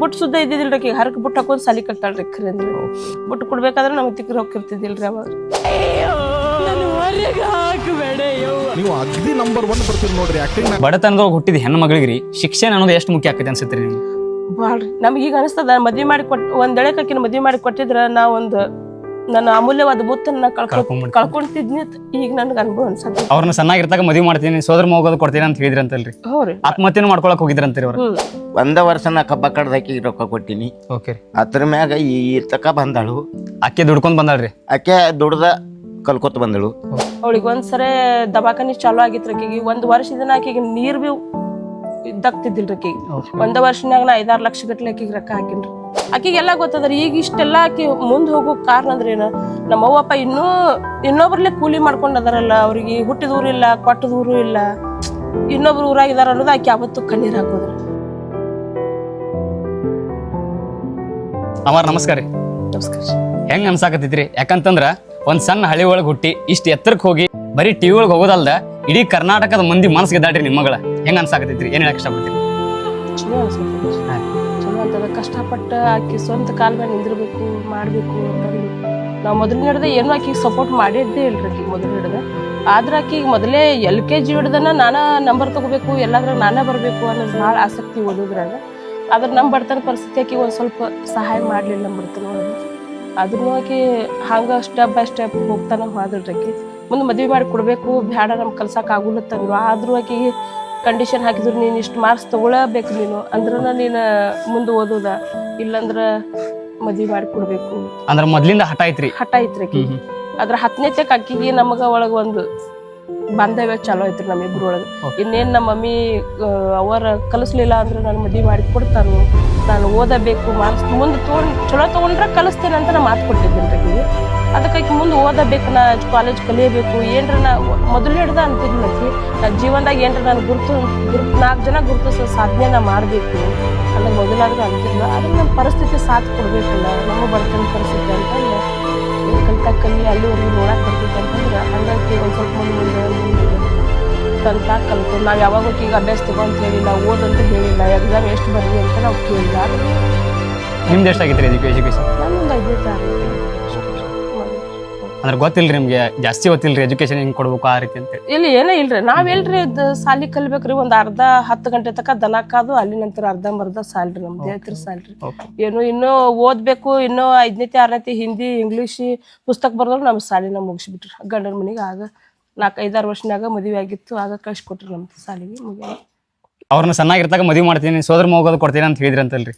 ಬುಟ್ ಸುದ್ದ ಇದ್ದಿದ್ದಿಲ್ಲ ರೀ ಹರಕ್ ಬುಟ್ ಹಾಕೊಂಡ್ ಸಾಲಿ ರೀ ಖರೆ ಅಂದ್ರೆ ಬುಟ್ ಕೊಡ್ಬೇಕಾದ್ರೆ ನಮ್ಗೆ ತಿಕ್ಕರ್ ಹೋಗಿರ್ತಿದ್ದಿಲ್ರಿ ಅವಾಗ. ನೀವು ಅಗ್ದಿ ನಂಬರ್ ಒನ್ ಬರ್ತೀರಿ ನೋಡ್ರಿ ಆಕ್ಟಿಂಗ್ ಬಡತನದೊಳಗೆ ಹುಟ್ಟಿದ ಹೆಣ್ಣು ಮಗಳಿಗೆ ರೀ ಶಿಕ್ಷಣ ಅನ್ನೋದು ಎಷ್ಟು ಮುಖ್ಯ ಆಕೈತೆ ಅನ್ಸುತ್ತೆ ರೀ ಬಾಳ್ರಿ ನಮ್ಗೆ ಈಗ ಅನಿಸ್ತದ ಮದ್ವೆ ಮಾಡಿ ಕೊಟ್ ಒಂದ್ ಕಕ್ಕಿನ ಮದ್ವೆ ಮಾಡಿ ಕೊಟ್ಟಿದ್ರ ನಾವೊಂದು ಒಂದ್ ನನ್ನ ಅಮೂಲ್ಯವಾದ ಬುತ್ತನ್ನ ಕಳ್ಕೊ ಕಳ್ಕೊಂಡ್ಬಿಡ್ತೀನಿ. ಕಳ್ಕೊಂತಿದ್ನಿ ಅಂತ ಈಗ ನನ್ಗೆ ಅನುಭವ ಅನ್ಸುತ್ತೆ. ಅವ್ರನ್ನ ಸಣ್ಣಾಗಿರ್ತಾಗ ಮದುವೆ ಮಾಡ್ತೀನಿ ಸೋದರ ಹೋಗೋದು ಕೊಡ್ತೀನಿ ಅಂತ ಹೇಳಿದ್ರಿ ಅಂತಲ್ರಿ ಹೌರಿ ಆತ್ಮಹತ್ಯೆನೂ ಮಾಡ್ಕೊಳಕ್ ಹೋಗಿದ್ರಂತೀರಿ ಅವ್ರು? ಒಂದ ವರ್ಷ ನಾ ಕಬ್ಬ ಕಡ್ದಾಕಿ ರೊಕ್ಕ ಕೊಟ್ಟಿನಿ. ಓಕೆ ಅದ್ರ ಮ್ಯಾಗ ಈ ತಕ ಬಂದಳು. ಆಕೆ ದುಡ್ಕೊಂಡ್ ಬಂದಾಳ್ರಿ? ಆಕೆ ದುಡ್ದ ಕಲ್ಕೊತ ಬಂದಳು. ಅವಳಿಗೆ ಒಂದ್ಸರಿ ದವಾಖಾನಿ ಚಾಲೂ ಆಗಿತ್ತು ಆಕಿಗೆ. ಒಂದ್ ವರ್ಷದಿಂದ ಆಕಿಗೆ ನೀರ್ ಬಿ ಇದ್ದಾಗ್ತಿದ್ದಿಲ್ರಿ ಆಕಿಗೆ. ಒಂದ ವರ್ಷನ್ಯಾಗ ನಾ ಐದಾರು ಲಕ್ಷ ಗಟ್ಲೆ ಆಕಿಗೆ ರೊಕ್ಕ ಹಾಕಿನ್ರಿ. ಆಕಿಗೆಲ್ಲ ಗೊತ್ತದ್ರಿ ಈಗ ಇಷ್ಟೆಲ್ಲ ಆಕಿ ಮುಂದೆ ಹೋಗೋ ಕಾರಣ ಅಂದ್ರೆ ಏನ? ನಮ್ಮ ಅವ್ವಪ್ಪ ಇನ್ನೂ ಇನ್ನೊಬ್ರಲ್ಲೇ ಕೂಲಿ ಮಾಡ್ಕೊಂಡದಾರಲ್ಲ ಅವ್ರಿಗೆ ಹುಟ್ಟಿದ ಊರು ಇಲ್ಲ ಕೊಟ್ಟದ ಊರು ಇಲ್ಲ. ಇನ್ನೊಬ್ರು ಊರಾಗಿದಾರ ಅನ್ನೋದು ಆಕಿ ಯಾವತ್ತೂ ಕಣ್ಣೀರ್ ಹಾಕೋದ್ರಿ ಅಮರ್ ನಮಸ್ಕಾರ ರೀ. ನಮಸ್ಕಾರ ಹೆಂಗ್ ಅನ್ಸಾಕತ್ತಿದ್ರಿ ಯಾಕಂತಂದ್ರ ಒಂದ್ ಸಣ್ಣ ಹಳ್ಳಿ ಒಳಗ್ ಹುಟ್ಟಿ ಇಷ್ಟ ಎತ್ತರಕ್ ಹೋಗಿ ಬರೀ ಟಿವಿ ಒಳಗ್ ಹೋಗೋದಲ್ದ ಇಡೀ ಕರ್ನಾಟಕದ ಮಂದಿ ಮನಸ್ಸಿಗೆ ದಾಟ್ರಿ ನಿಮ್ಮ ಮಗಳ. ಹೆಂಗ್ ಅನ್ಸಾಕತ್ತೈತ್ರಿ ಏನ್ ಹೇಳಕ್ ಇಷ್ಟಪಡ್ತೀರಿ? ಚಲೋ ಅನ್ಸುತ್ತೆ ಅಂತದ ಕಷ್ಟಪಟ್ಟು ಆಕೆ ಸ್ವಂತ ಕಾಲ ಮೇಲೆ ನಿಂದಿರಬೇಕು, ಮಾಡಬೇಕು ಅಂತಂದು ನಾವು ಮೊದಲು ಹಿಡ್ದೆ ಏನು ಆಕಿಗೆ ಸಪೋರ್ಟ್ ಮಾಡಿದ್ದೇ ಇಲ್ರಿ ಆಕಿಗೆ ಮೊದಲು ಹಿಡ್ದೆ. ಆದ್ರೆ ಆಕಿಗೆ ಮೊದಲೇ ಎಲ್ ಕೆ ಜಿ ಹಿಡ್ದನ ನಾನೇ ನಂಬರ್ ತಗೋಬೇಕು ಎಲ್ಲಾದ್ರಾಗ ನಾನೇ ಬರಬೇಕು ಅನ್ನೋದು ಭಾಳ ಆಸಕ್ತಿ ಓದಿದ್ರಾಗ. ಆದ್ರೆ ನಮ್ಮ ಬಡತನ ಪರಿಸ್ಥಿತಿ ಆಕಿಗೆ ಒಂದು ಸ್ವಲ್ಪ ಸಹಾಯ ಮಾಡಲಿಲ್ಲ ನಮ್ಮ ಬಡತನ ಅದನ್ನು ಆಕಿ ಹಂಗೆ ಸ್ಟೆಪ್ ಬೈ ಸ್ಟೆಪ್ ಹೋಗ್ತಾನೆ ಹೋದ್ರಿ ಆಕಿ. ಮುಂದೆ ಮದುವೆ ಮಾಡಿ ಕೊಡಬೇಕು ಬೇಡ ನಮ್ಗೆ ಕಲ್ಸಕ್ಕೆ ಆಗುಲ್ಲತ್ತಂದ್ರು ಆದರೂ ಆಕಿಗೆ ಕಂಡೀಷನ್ ಹಾಕಿದ್ರು ನೀನು ಇಷ್ಟು ಮಾರ್ಕ್ಸ್ ತಗೊಳ್ಳಬೇಕು ನೀನು. ಅಂದ್ರ ನೀನು ಮುಂದೆ ಓದೋದ. ಇಲ್ಲಂದ್ರ ಮದ್ವಿ ಮಾಡಿ ಕೊಡ್ಬೇಕು ಅಂದ್ರ ಮೊದ್ಲಿಂದ ಹಠ ಐತ್ರಿ? ಹಠ ಐತ್ರಿ ಆಕಿ. ಅದ್ರ ಹತ್ತನೇ ತೆಕ್ ಅಕ್ಕಿಗೆ ನಮಗ ಒಳಗ ಒಂದು ಬಾಂಧವ್ಯ ಚಲೋ ಐತ್ರಿ ನಮ್ಮಿಬ್ರು ಒಳಗ. ಇನ್ನೇನು ನಮ್ಮ ಮಮ್ಮಿ ಅವರ ಕಲಿಸ್ಲಿಲ್ಲ ಅಂದ್ರೆ ನಾನು ಮದ್ವಿ ಮಾಡಿ ಕೊಡ್ತಾರು ನಾನು ಓದಬೇಕು ಮಾರ್ಕ್ಸ್ ಮುಂದೆ ತೊಗೊಂಡು ಚಲೋ ತೊಗೊಂಡ್ರೆ ಕಲಿಸ್ತೇನೆ ಅಂತ ನಾ ಮಾತು ಕೊಟ್ಟಿದ್ದೀನಿ ಆಕಿಗೆ. ಅದಕ್ಕಾಗಿ ಮುಂದೆ ಓದಬೇಕು ನಾ ಕಾಲೇಜ್ ಕಲಿಯಬೇಕು. ಏನರ ನಾ ಮೊದಲು ಹಿಡ್ದ ಅಂತಿದ್ದು ಮತ್ತೆ ನಾ ಜೀವನದಾಗ ಏನ್ರ ನಾನು ಗುರುತು ಗುರುತು ನಾಲ್ಕು ಜನ ಗುರುತಿಸೋ ಸಾಧನೆ ನಾ ಮಾಡಬೇಕು. ಅನ್ನೋ ಮೊದಲಾದ್ರೂ ಅಂತಿಲ್ಲ ಅದಕ್ಕೆ ನಮ್ಮ ಪರಿಸ್ಥಿತಿ ಸಾಥ್ ಕೊಡಬೇಕಲ್ಲ ನಮ್ಮ ಬರ್ತಾನೆ ಪರಿಸ್ಥಿತಿ ಅಂತಂದ್ರೆ ಕಲ್ತ ಕಲಿ ಅಲ್ಲಿವರೆಗೂ ನೋಡಕ್ಕೆ ಬರ್ತೈತೆ ಅಂತಂದ್ರೆ ಹಂಗಾಗಿ ಒಂದು ಸ್ವಲ್ಪ ಮುಂದೆ ಮುಂದೆ ಕಲಿತಾಗ ಕಲಿತು ನಾವು ಯಾವಾಗ ಈಗ ಅಭ್ಯಾಸ ತಗೊಂತ ಅಂತ ಹೇಳಿಲ್ಲ ಓದಂತ ಹೇಳಿಲ್ಲ ಎಕ್ಸಾಮ್ ಎಷ್ಟು ಬರ್ಲಿ ಅಂತ ನಾವು ಕೇಳಿಲ್ಲ. ನಿಮ್ದು ಎಷ್ಟಾಗಿತ್ತು ಎಜುಕೇಶನ್? ನಾನೊಂದು ಐದು ಆರು ಅಂದ್ರೆ ಗೊತ್ತಿಲ್ಲ ನಿಮ್ಗೆ ಜಾಸ್ತಿ ಗೊತ್ತಿಲ್ರಿ ಎಜುಕೇಶನ್ ಹೆಂಗ್ ಕೊಡ್ಬೇಕು ಆ ರೀತಿ ಅಂತ ಇಲ್ಲಿ ಏನೇ ಇಲ್ರಿ ನಾವ್ ಎಲ್ರಿ ಇದ್ ಸಾಲಿ ಕಲಿಬೇಕ್ರಿ ಒಂದ್ ಅರ್ಧ ಹತ್ತು ಗಂಟೆ ತನಕ ದನ ಕಾದು ಅಲ್ಲಿ ನಂತರ ಅರ್ಧ ಮರ್ಧ ಸಾಲ್ರಿ ನಮ್ದು ಐತ್ರಿ ಸಾಲ್ರಿ. ಏನು ಇನ್ನೂ ಓದ್ಬೇಕು ಇನ್ನೂ ಐದನೇತಿ ಆರನೇತಿ ಹಿಂದಿ ಇಂಗ್ಲಿಷ್ ಪುಸ್ತಕ ಬರ್ದ್ರು ನಮ್ ಸಾಲಿನ ಮುಗಿಸ್ಬಿಟ್ರಿ. ಗಂಡನ ಮನೆಗೆ ಆಗ ನಾಲ್ಕು ಐದಾರು ವರ್ಷನಾಗ ಮದುವೆ ಆಗಿತ್ತು ಆಗ ಕಳ್ಸಿಕೊಟ್ರಿ ನಮ್ದು ಸಾಲಿಗೆ ಮುಗಿಯ ಅವ್ರನ್ನ ಚೆನ್ನಾಗಿರ್ತಾಗ ಮದುವೆ ಮಾಡ್ತೀನಿ ಸೋದರ ಮಗೋದು ಕೊಡ್ತೀನಿ ಅಂತ ಹೇಳಿದ್ರಿ ಅಂತಲ್ರಿ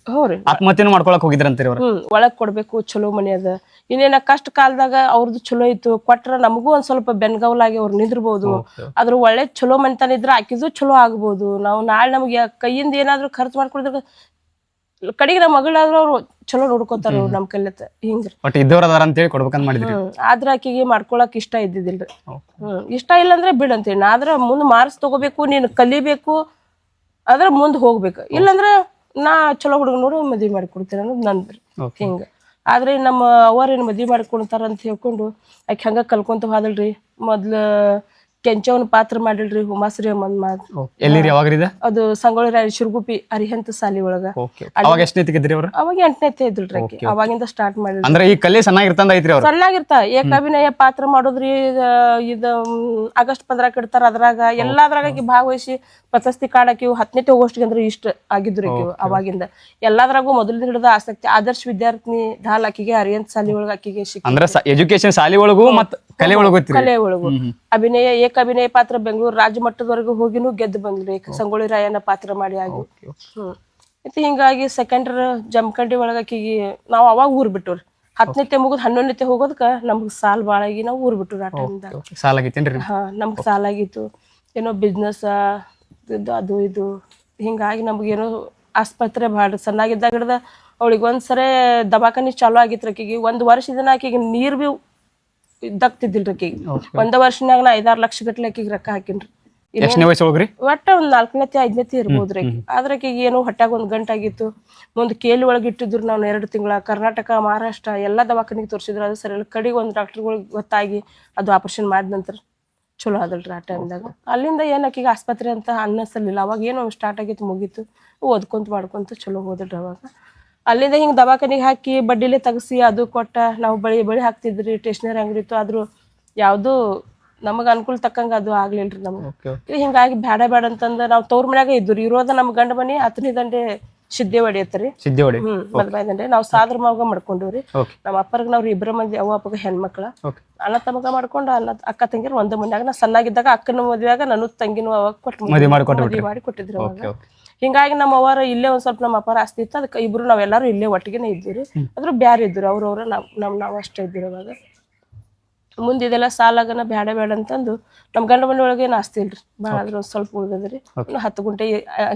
ಆತ್ಮಹತ್ಯೆನೂ ಮಾಡ್ಕೊಳಕ್ ಹೋಗಿದ್ರಂತೀರಿ ಅವ್ರು. ಹ್ಮ್ ಒಳಗ್ ಕೊಡ್ಬೇಕು ಚಲೋ ಮನೆ ಅದ. ಇನ್ನೇನ ಕಷ್ಟ ಕಾಲದಾಗ ಅವ್ರದ್ದು ಚಲೋ ಇತ್ತು ಕೊಟ್ರ ನಮಗೂ ಒಂದ್ ಸ್ವಲ್ಪ ಬೆನ್ಗವಲಾಗಿ ಅವ್ರು ನಿಂದಿರ್ಬೋದು. ಅದ್ರ ಒಳ್ಳೆ ಚಲೋ ಮನಿತನ ಇದ್ರ ಆಕಿದು ಚಲೋ ಆಗ್ಬೋದು. ನಾವು ನಾಳೆ ನಮ್ಗೆ ಕೈಯಿಂದ ಏನಾದ್ರೂ ಖರ್ಚು ಮಾಡ್ಕೊಡಿದ್ರ ಕಡೆಗೆ ನಮ್ಮ ಮಗಳಾದ್ರೂ ಅವ್ರು ಚಲೋ ನೋಡ್ಕೊತಾರ ಅವ್ರು ನಮ್ ಕೈಲತ್ತ ಹಿಂಗ್ರಿ. ಬಟ್ ಇದ್ದವ್ರ ಅದಾರ ಅಂತೇಳಿ ಕೊಡ್ಬೇಕಂತ ಮಾಡಿದ್ರಿ. ಹ್ಮ್ ಆದ್ರ ಆಕಿಗೆ ಮಾಡ್ಕೊಳಕ್ ಇಷ್ಟ ಇದ್ದಿದ್ದಿಲ್ರಿ. ಹ್ಮ್ ಇಷ್ಟ ಇಲ್ಲ ಅಂದ್ರೆ ಬಿಡಂತೇಳಿ. ಆದ್ರ ಮುಂದ್ ಮಾರ್ಕ್ಸ್ ತಗೋಬೇಕು ನೀನ್ ಕಲಿಬೇಕು ಅದ್ರ ಮುಂದ್ ಹೋಗ್ಬೇಕು. ಇಲ್ಲಂದ್ರ ನಾ ಚಲೋ ಹುಡುಗ ನೋಡಿ ಮದ್ವಿ ಮಾಡಿ ಕೊಡ್ತೀನಿ ಅನ್ನೋದು ನಂದ್ರಿ ಹಿಂಗ. ಆದ್ರೆ ನಮ್ಮ ಅವ್ರೇನ್ ಮದ್ವಿ ಮಾಡಿ ಕೊಡ್ತಾರ ಅಂತ ಹೇಳ್ಕೊಂಡು ಆಕೆ ಹಂಗ ಕಲ್ಕೊಂತ ಹೋದಲ್ರಿ ಮೊದ್ಲ ಕೆಂಚವನ ಪಾತ್ರ ಮಾಡಿಲ್ರಿ ಹುಮಾಸ್ರಿ ಅಮ್ಮನ್ ಮಾತ್ ಎಲ್ಲಿರಿ ಯಾವಾಗ್ರಿ ಇದ ಅದು ಸಂಗೊಳ್ಳಿ ರಾಯ ಶಿರ್ಗುಪಿ ಅರಿಹಂತ ಸಾಲಿ ಒಳಗ. ಅವಾಗ ಎಷ್ಟನೇ ತೆಗಿದ್ರಿ ಅವ್ರು? ಅವಾಗ ಎಂಟನೇ ಇದ್ರಿ ಆಕಿ. ಅವಾಗಿಂದ ಸ್ಟಾರ್ಟ್ ಮಾಡಿದ್ರಿ ಅಂದ್ರೆ ಈ ಕಲೆ ಚೆನ್ನಾಗಿರ್ತಂದ ಐತ್ರಿ ಅವ್ರು? ಏಕ ಏಕಾಭಿನಯ ಪಾತ್ರ ಮಾಡೋದ್ರಿ ಇದ ಆಗಸ್ಟ್ ಪಂದ್ರಾಕ್ ಇಡ್ತಾರ ಅದ್ರಾಗ. ಎಲ್ಲಾದ್ರಾಗ ಆಕಿ ಭಾಗವಹಿಸಿ ಪ್ರಶಸ್ತಿ ಕಾಡಾಕಿ ಹತ್ತನೇ ಹೋಗೋಷ್ಟಿಗೆ ಅಂದ್ರೆ ಇಷ್ಟ ಆಗಿದ್ರು ಅವಾಗಿಂದ. ಎಲ್ಲಾದ್ರಾಗೂ ಮೊದಲಿಂದ ಹಿಡಿದ ಆಸಕ್ತಿ ಆದರ್ಶ ವಿದ್ಯಾರ್ಥಿನಿ ದಾಲ್ ಆಕಿಗೆ ಅರಿಹಂತ ಸಾಲಿ ಒಳಗ ಆಕಿಗೆ ಅಂದ್ರೆ ಎಜುಕೇಶನ್ ಶಾಲಿ ಒಳಗೂ ಮತ್ತೆ ಕಲೆ ಒಳಗೂ ಕಲೆ ಒಳಗೂ. ಅಭಿನಯ ಏಕಾಭಿನಯ ಪಾತ್ರ ಬೆಂಗಳೂರು ರಾಜ್ಯ ಮಟ್ಟದವರೆಗೂ ಹೋಗಿನೂ ಗೆದ್ದು ಬಂದ್ರಿ ಸಂಗೊಳ್ಳಿ ರಾಯನ ಪಾತ್ರ ಮಾಡಿ ಆಗಿ. ಹ್ಮ್. ಮತ್ತೆ ಹಿಂಗಾಗಿ ಸೆಕೆಂಡರ್ ಜಮಖಂಡಿ ಒಳಗ ಆಕಿಗೆ ನಾವ್ ಅವಾಗ ಊರ್ ಬಿಟ್ಟವ್ರಿ ಹತ್ತನೇತೆ ಮುಗಿದ್ ಹನ್ನೊಂದನೇತೆ ಹೋಗೋದಕ್ಕ ನಮ್ಗ್ ಸಾಲ ಬಾಳ ಆಗಿ ನಾವು ಊರ್ ಬಿಟ್ಟವ್ರಿ ಆ ಟೈಮ್ದಾಗ ಸಾಲ ಆಗೈತೇನ್ರಿ ಹಾ ನಮ್ಗ್ ಸಾಲ ಆಗಿತ್ತು. ಏನೋ ಬಿಸ್ನೆಸ್ ಅದು ಇದು. ಹಿಂಗಾಗಿ ನಮ್ಗೇನೋ ಆಸ್ಪತ್ರೆ ಭಾಳ ಸಣ್ಣಾಗಿದ್ದಾಗ ಹಿಡ್ದ ಅವಳಿಗೆ ಒಂದ್ಸರಿ ದವಾಖಾನೆ ಚಾಲೂ ಆಗಿತ್ತು ಆಕಿಗೆ. ಒಂದ್ ವರ್ಷದಿಂದ ಆಕಿಗೆ ನೀರ್ ಬಿ ಇದ್ದಾಗ್ತಿದ್ದಿಲ್ರಿ ಒಂದ ವರ್ಷನಾಗ ನಾ ಐದಾರು ಲಕ್ಷ ಗಟ್ಲೆ ಆಕಿಗೆ ರೊಕ್ಕ ಹಾಕಿನ್ರಿ. ಎಷ್ಟನೇ ವಯಸ್ಸು ಒಳಗ್ರಿ ಒಟ್ಟ ಒಂದ್ ನಾಲ್ಕನೇತಿ ಐದನೇತಿ ಇರ್ಬೋದ್ರಿ ಆದ್ರ ಆಕಿಗೆ ಏನೋ ಒಂದ್ ಒಂದ್ ಗಂಟಾಗಿತ್ತು ಮುಂದ್ ಕೇಲಿ ಒಳಗೆ ಇಟ್ಟಿದ್ರು ನಾವು ಎರಡು ತಿಂಗಳ. ಕರ್ನಾಟಕ ಮಹಾರಾಷ್ಟ್ರ ಎಲ್ಲಾ ದವಾಖಾನಿಗೆ ತೋರಿಸಿದ್ರು. ಅದು ಸರಿ ಕಡೆಗೆ ಒಂದ್ ಡಾಕ್ಟರ್ಗಳಿಗೆ ಗೊತ್ತಾಗಿ ಅದು ಆಪರೇಷನ್ ಮಾಡಿದ ನಂತರ ಚಲೋ ಆದಲ್ರಿ ಆ ಟೈಮ್ದಾಗ ಅಲ್ಲಿಂದ ಏನ್ ಆಕಿಗೆ ಆಸ್ಪತ್ರೆ ಅಂತ ಅನ್ನಿಸಲಿಲ್ಲ. ಅವಾಗ ಏನೋ ಸ್ಟಾರ್ಟ್ ಆಗಿತ್ತು ಮುಗೀತು. ಓದ್ಕೊಂತ ಮಾಡ್ಕೊಂತ ಚಲೋ ಹೋದ್ರಿ ಅವಾಗ. ಅಲ್ಲಿಂದ ಹಿಂಗೆ ದವಾಖಾನಿಗೆ ಹಾಕಿ ಬಡ್ಡಿಲೆ ತೆಗ್ಸಿ ಅದು ಕೊಟ್ಟ ನಾವು ಬಳಿ ಬಳಿ ಹಾಕ್ತಿದ್ರಿ ಸ್ಟೇಷನರಿ ಅಂಗಡಿ ಇತ್ತು ಆದರೂ ಯಾವುದು ನಮಗೆ ಅನುಕೂಲ ತಕ್ಕಂಗೆ ಅದು ಆಗ್ಲಿಲ್ರಿ ರೀ ನಮಗೆ ಹಿಂಗಾಗಿ ಬೇಡ ಬೇಡ ಅಂತಂದ ನಾವು ತೋರ್ ಮನ್ಯಾಗ ಇದ್ರಿ ಇರೋದ ನಮ್ಮ ಗಂಡ ಮನಿ ಹತ್ತನೇ ದಂಡೆ ಸಿದ್ದೆ ಹೊಡಿಯತ್ರಿ. ಸಿದ್ದೆ ಹೊಡಿ. ಹ್ಮ್ ಮದ್ವೆ ದಂಡೆ ನಾವು ಸಾದ್ರ ಮಗ ಮಾಡ್ಕೊಂಡ್ರಿ ನಮ್ಮ ಅಪ್ಪರ್ಗ ನಾವು ಇಬ್ಬರ ಮಂದಿ ಅವ್ವ ಅಪ್ಪಗ ಹೆಣ್ಮಕ್ಳ. ಅಣ್ಣ ತಮಗ ಮಾಡ್ಕೊಂಡು ಅಣ್ಣ ಅಕ್ಕ ತಂಗಿರು ಒಂದ ಮನ್ಯಾಗ ನಾ ಸಣ್ಣಾಗಿದ್ದಾಗ ಅಕ್ಕನ ಮದ್ವೆಯಾಗ ನಾನು ತಂಗಿನೂ ಅವಾಗ ಕೊಟ್ಟು ಮದ್ವೆ ಮಾಡಿ ಕೊಟ್ಟಿದ್ರಿ ಅವಾಗ. ಹಿಂಗಾಗಿ ನಮ್ಮ ಅವರ ಇಲ್ಲೇ ಒಂದ್ ಸ್ವಲ್ಪ ನಮ್ಮ ಅಪ್ಪಾರ ಆಸ್ತಿ ಇತ್ತು. ಅದಕ್ಕೆ ಇಬ್ರು ನಾವೆಲ್ಲರೂ ಇಲ್ಲೇ ಒಟ್ಟಿಗೆನೆ ಇದ್ದೀರಿ. ಅದ್ರ ಬ್ಯಾರ ಇದ್ರು ಅವ್ರವ್ರ ನಾವ್ ನಮ್ ನಾವ್ ಅಷ್ಟೇ ಇದ್ದೀರಿ ಅವಾಗ ಮುಂದೆ ಇದೆಲ್ಲ ಸಾಲಾಗನ ಬೇಡ ಬೇಡ ಅಂತಂದು ನಮ್ ಗಂಡ ಮನೆ ಒಳಗೆ ಏನು ಆಸ್ತಿ ಇಲ್ರಿ? ಭಾಳ ಆದ್ರೆ ಒಂದ್ ಸ್ವಲ್ಪ ಉಳ್ದದ್ರಿ. ಇನ್ನು ಹತ್ತು ಗುಂಟೆ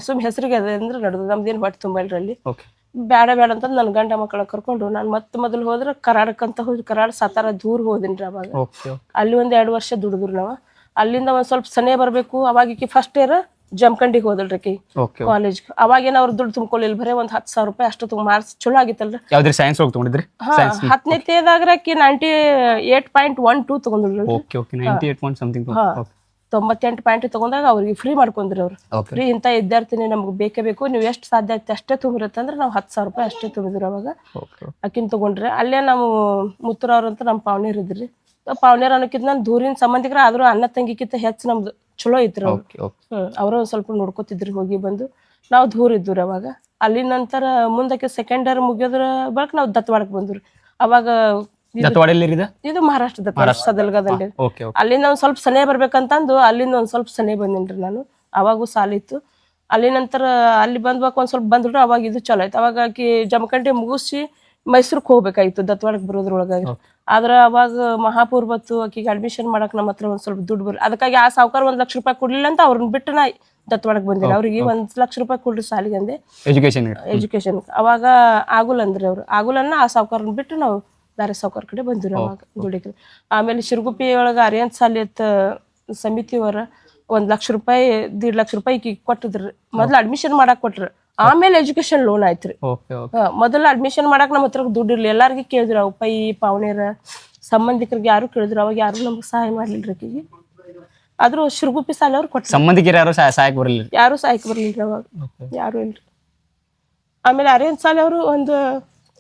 ಸುಮ್ ಹೆಸರಿಗೆ ಅದ ಅಂದ್ರೆ ನಡ್ದು ನಮ್ದೇನು ಹೊಟ್ಟೆ ತುಂಬ ಇಲ್ರಿ ಅಲ್ಲಿ. ಓಕೆ ಬೇಡ ಬೇಡ ಅಂತಂದು ನನ್ನ ಗಂಡ ಮಕ್ಕಳ ಕರ್ಕೊಂಡು ನಾನು ಮತ್ತೆ ಮೊದಲು ಹೋದ್ರೆ ಕರಾಡಕ್ ಅಂತ ಹೋಗಿ ಕರಾಡ ಸತಾರ ದೂರ ಹೋದಿನ್ರಿ ಅವಾಗ. ಓಕೆ ಅಲ್ಲಿ ಒಂದ್ ಎರಡು ವರ್ಷ ದುಡಿದ್ರು ನಾವು. ಅಲ್ಲಿಂದ ಒಂದ್ ಸ್ವಲ್ಪ ಸನೇ ಬರ್ಬೇಕು. ಅವಾಗ ಈಕಿ ಫಸ್ಟ್ ಇಯರ್ ಜಮಖಂಡಿಗೆ ಹೋದಳ್ರಿ ಆಕಿ. ಓಕೆ ಕಾಲೇಜ್ ಅವಾಗೇನ ಅವ್ರ ದುಡ್ಡು ತುಂಬ್ಕೊಳ್ಳಿಲ್ಲ ಬರೇ ಒಂದ್ ಹತ್ತು ಸಾವಿರ ರೂಪಾಯಿ ಅಷ್ಟು ತುಂಬ ಮಾರ್ಕ್ಸ್ ಚಲೋ ಆಗಿತ್ತಲ್ರಿ. ಯಾವ್ದ್ರಿ ಸೈನ್ಸ್ ಹೋಗಿ ತಗೊಂಡಿದ್ರಿ? ಹಾ ninety eight point one two ತಗೊಂಡ್ರಿ okay okay ninety eight point something ಹಾ ತೊಂಬತ್ತೆಂಟು ಪಾಯಿಂಟ್ ತಗೊಂಡಾಗ ಅವ್ರಿಗೆ ಫ್ರೀ ಮಾಡ್ಕೊಂಡ್ರಿ ಅವ್ರು. ಫ್ರೀ ಇಂತ ವಿದ್ಯಾರ್ಥಿನಿ ನಮ್ಗೆ ಬೇಕೇ ಬೇಕು ನೀವು ಎಷ್ಟು ಸಾಧ್ಯ ಐತೆ ಅಷ್ಟೇ ತುಂಬಿರತ್ತಂದ್ರೆ ನಾವು ಹತ್ತು ಸಾವಿರ ರೂಪಾಯಿ ಅಷ್ಟೇ ತುಂಬಿದ್ರು ಅವಾಗ. ಅಕ್ಕಿನ ತಗೊಂಡ್ರಿ ತಗೊಂಡ್ರೆ ಅಲ್ಲೇ ನಾವು ಮುತ್ತುರವ್ರ ಅಂತ ನಮ್ಮ ಪಾವನೇರ್ ಇದ್ರಿ ಪಾವನೇರ್ ಅನ್ನೋಕ್ಕಿಂತ ನಾನು ದೂರಿನ ಸಂಬಂಧಿಕರ ಆದ್ರೂ ಅಣ್ಣ ತಂಗಿಕ್ಕಿಂತ ಹೆಚ್ಚು ನಮ್ದು. ಚಲೋ ಇದ್ರು ಅವ್ರು. ಹ್ಮ್ ಸ್ವಲ್ಪ ನೋಡ್ಕೋತಿದ್ರು ಹೋಗಿ ಬಂದು. ನಾವು ದೂರ ಇದ್ವಿ ಅವಾಗ. ಅಲ್ಲಿ ನಂತರ ಮುಂದಕ್ಕೆ ಸೆಕೆಂಡ್ ಇಯರ್ ಮುಗಿಯೋದ್ರ ಬಳಿಕ ನಾವು ದತ್ವಾಡಕ್ ಬಂದ್ರಿ ಅವಾಗ ಇದು- ಇದೆ ಮಹಾರಾಷ್ಟ್ರ ದತ್ವಾಡ ಸದಲ್ಗದಲ್ಲಿ ಅಲ್ಲಿಂದ ಒಂದ್ ಸ್ವಲ್ಪ ಸನೇ ಬರ್ಬೇಕಂತಂದು ಅಲ್ಲಿಂದ ಒಂದ್ ಸ್ವಲ್ಪ ಸನೇ ಬಂದಿನ್ರಿ ನಾನು. ಅವಾಗೂ ಸಾಲಿತ್ತು ಅಲ್ಲಿ ನಂತರ ಅಲ್ಲಿ ಬಂದ್ಬೇಕು ಒಂದ್ ಸ್ವಲ್ಪ ಬಂದ್ರು ಅವಾಗ ಇದು ಚಲೋ ಆಯ್ತು. ಅವಾಗ ಆಕಿ ಜಮಖಂಡಿ ಮುಗಿಸಿ ಮೈಸೂರಿಗೆ ಹೋಗ್ಬೇಕಾಯ್ತು ದತ್ವಾಡಕ್ ಬರೋದ್ರೊಳಗ. ಆದ್ರ ಅವಾಗ ಮಹಾಪೂರ್ ಬತ್ತು ಆಕಿಗೆ ಅಡ್ಮಿಷನ್ ಮಾಡಕ್ ನಮ್ಮ ಹತ್ರ ಒಂದ್ ಸ್ವಲ್ಪ ದುಡ್ಡು ಬರ್ ಅದಕ್ಕಾಗಿ ಆ ಸಾವುಕಾರ ಒಂದ್ ಲಕ್ಷ ರೂಪಾಯಿ ಕೊಡ್ಲಿಲ್ಲ ಅಂತ ಅವ್ರನ್ನ ಬಿಟ್ಟು ನಾ ದತ್ವಾಡಕ್ ಬಂದಿಲ್ಲ. ಅವ್ರಿಗೆ ಒಂದ್ ಲಕ್ಷ ರೂಪಾಯಿ ಕೊಡ್ರಿ ಸಾಲಿಗೆ ಅಂದೆ. ಎಜುಕೇಶನ್ ಎಜುಕೇಶನ್ ಅವಾಗ ಆಗುಲ್ ಅಂದ್ರಿ ಅವ್ರು. ಆಗುಲನ್ನ ಆ ಸಾವುಕಾರನ್ನ ಬಿಟ್ಟು ನಾವು ಬೇರೆ ಸಾವುಕಾರ ಕಡೆ ಬಂದಿವಿ ಅವಾಗ ದುಡಿಗೆ ಆಮೇಲೆ ಶಿರಗುಪ್ಪಿ ಒಳಗ ಅರಿಯಂತ್ ಸಾಲಿ ಅಂತ ಸಮಿತಿಯವರ ಒಂದ್ ಲಕ್ಷ ರೂಪಾಯಿ ದೀಡ್ ಲಕ್ಷ ರೂಪಾಯಿ ಕೊಟ್ಟಿದ್ರಿ. ಮೊದ್ಲು ಅಡ್ಮಿಷನ್ ಮಾಡಕ್ ಕೊಟ್ರು. ಆಮೇಲೆ ಎಜುಕೇಶನ್ ಲೋನ್ ಆಯ್ತ್ರಿ. ಮೊದಲು ಅಡ್ಮಿಷನ್ ಮಾಡಕ್ ನಮ್ಮ ಹತ್ರ ದುಡ್ಡು ಇರ್ಲಿ ಎಲ್ಲಾರ್ಗಿ ಕೇಳಿದ್ರು ಅವ್ ಪೈ ಪಾವನೇರ ಸಂಬಂಧಿಕರಿಗೆ ಯಾರು ಕೇಳಿದ್ರು. ಅವಾಗ ಯಾರು ನಮ್ಗೆ ಸಹಾಯ ಮಾಡ್ಲಿಲ್ಲ ಆಕಿಗೆ ಆದ್ರೂ ಶಿರಗುಪ್ಪಿ ಸಾಲ ಅವ್ರು ಕೊಟ್ಟು ಸಂಬಂಧಿಕರು ಯಾರು ಸಹಾಯ ಸಹಾಯಕ್ಕೆ ಬರಲಿಲ್ಲ ಯಾರು ಸಹಾಯಕ್ಕೆ ಬರಲಿಲ್ಲ ಅವಾಗ. ಯಾರು ಇಲ್ರಿ. ಆಮೇಲೆ ಅರೇನ್ ಸಾಲ ಅವರು ಒಂದು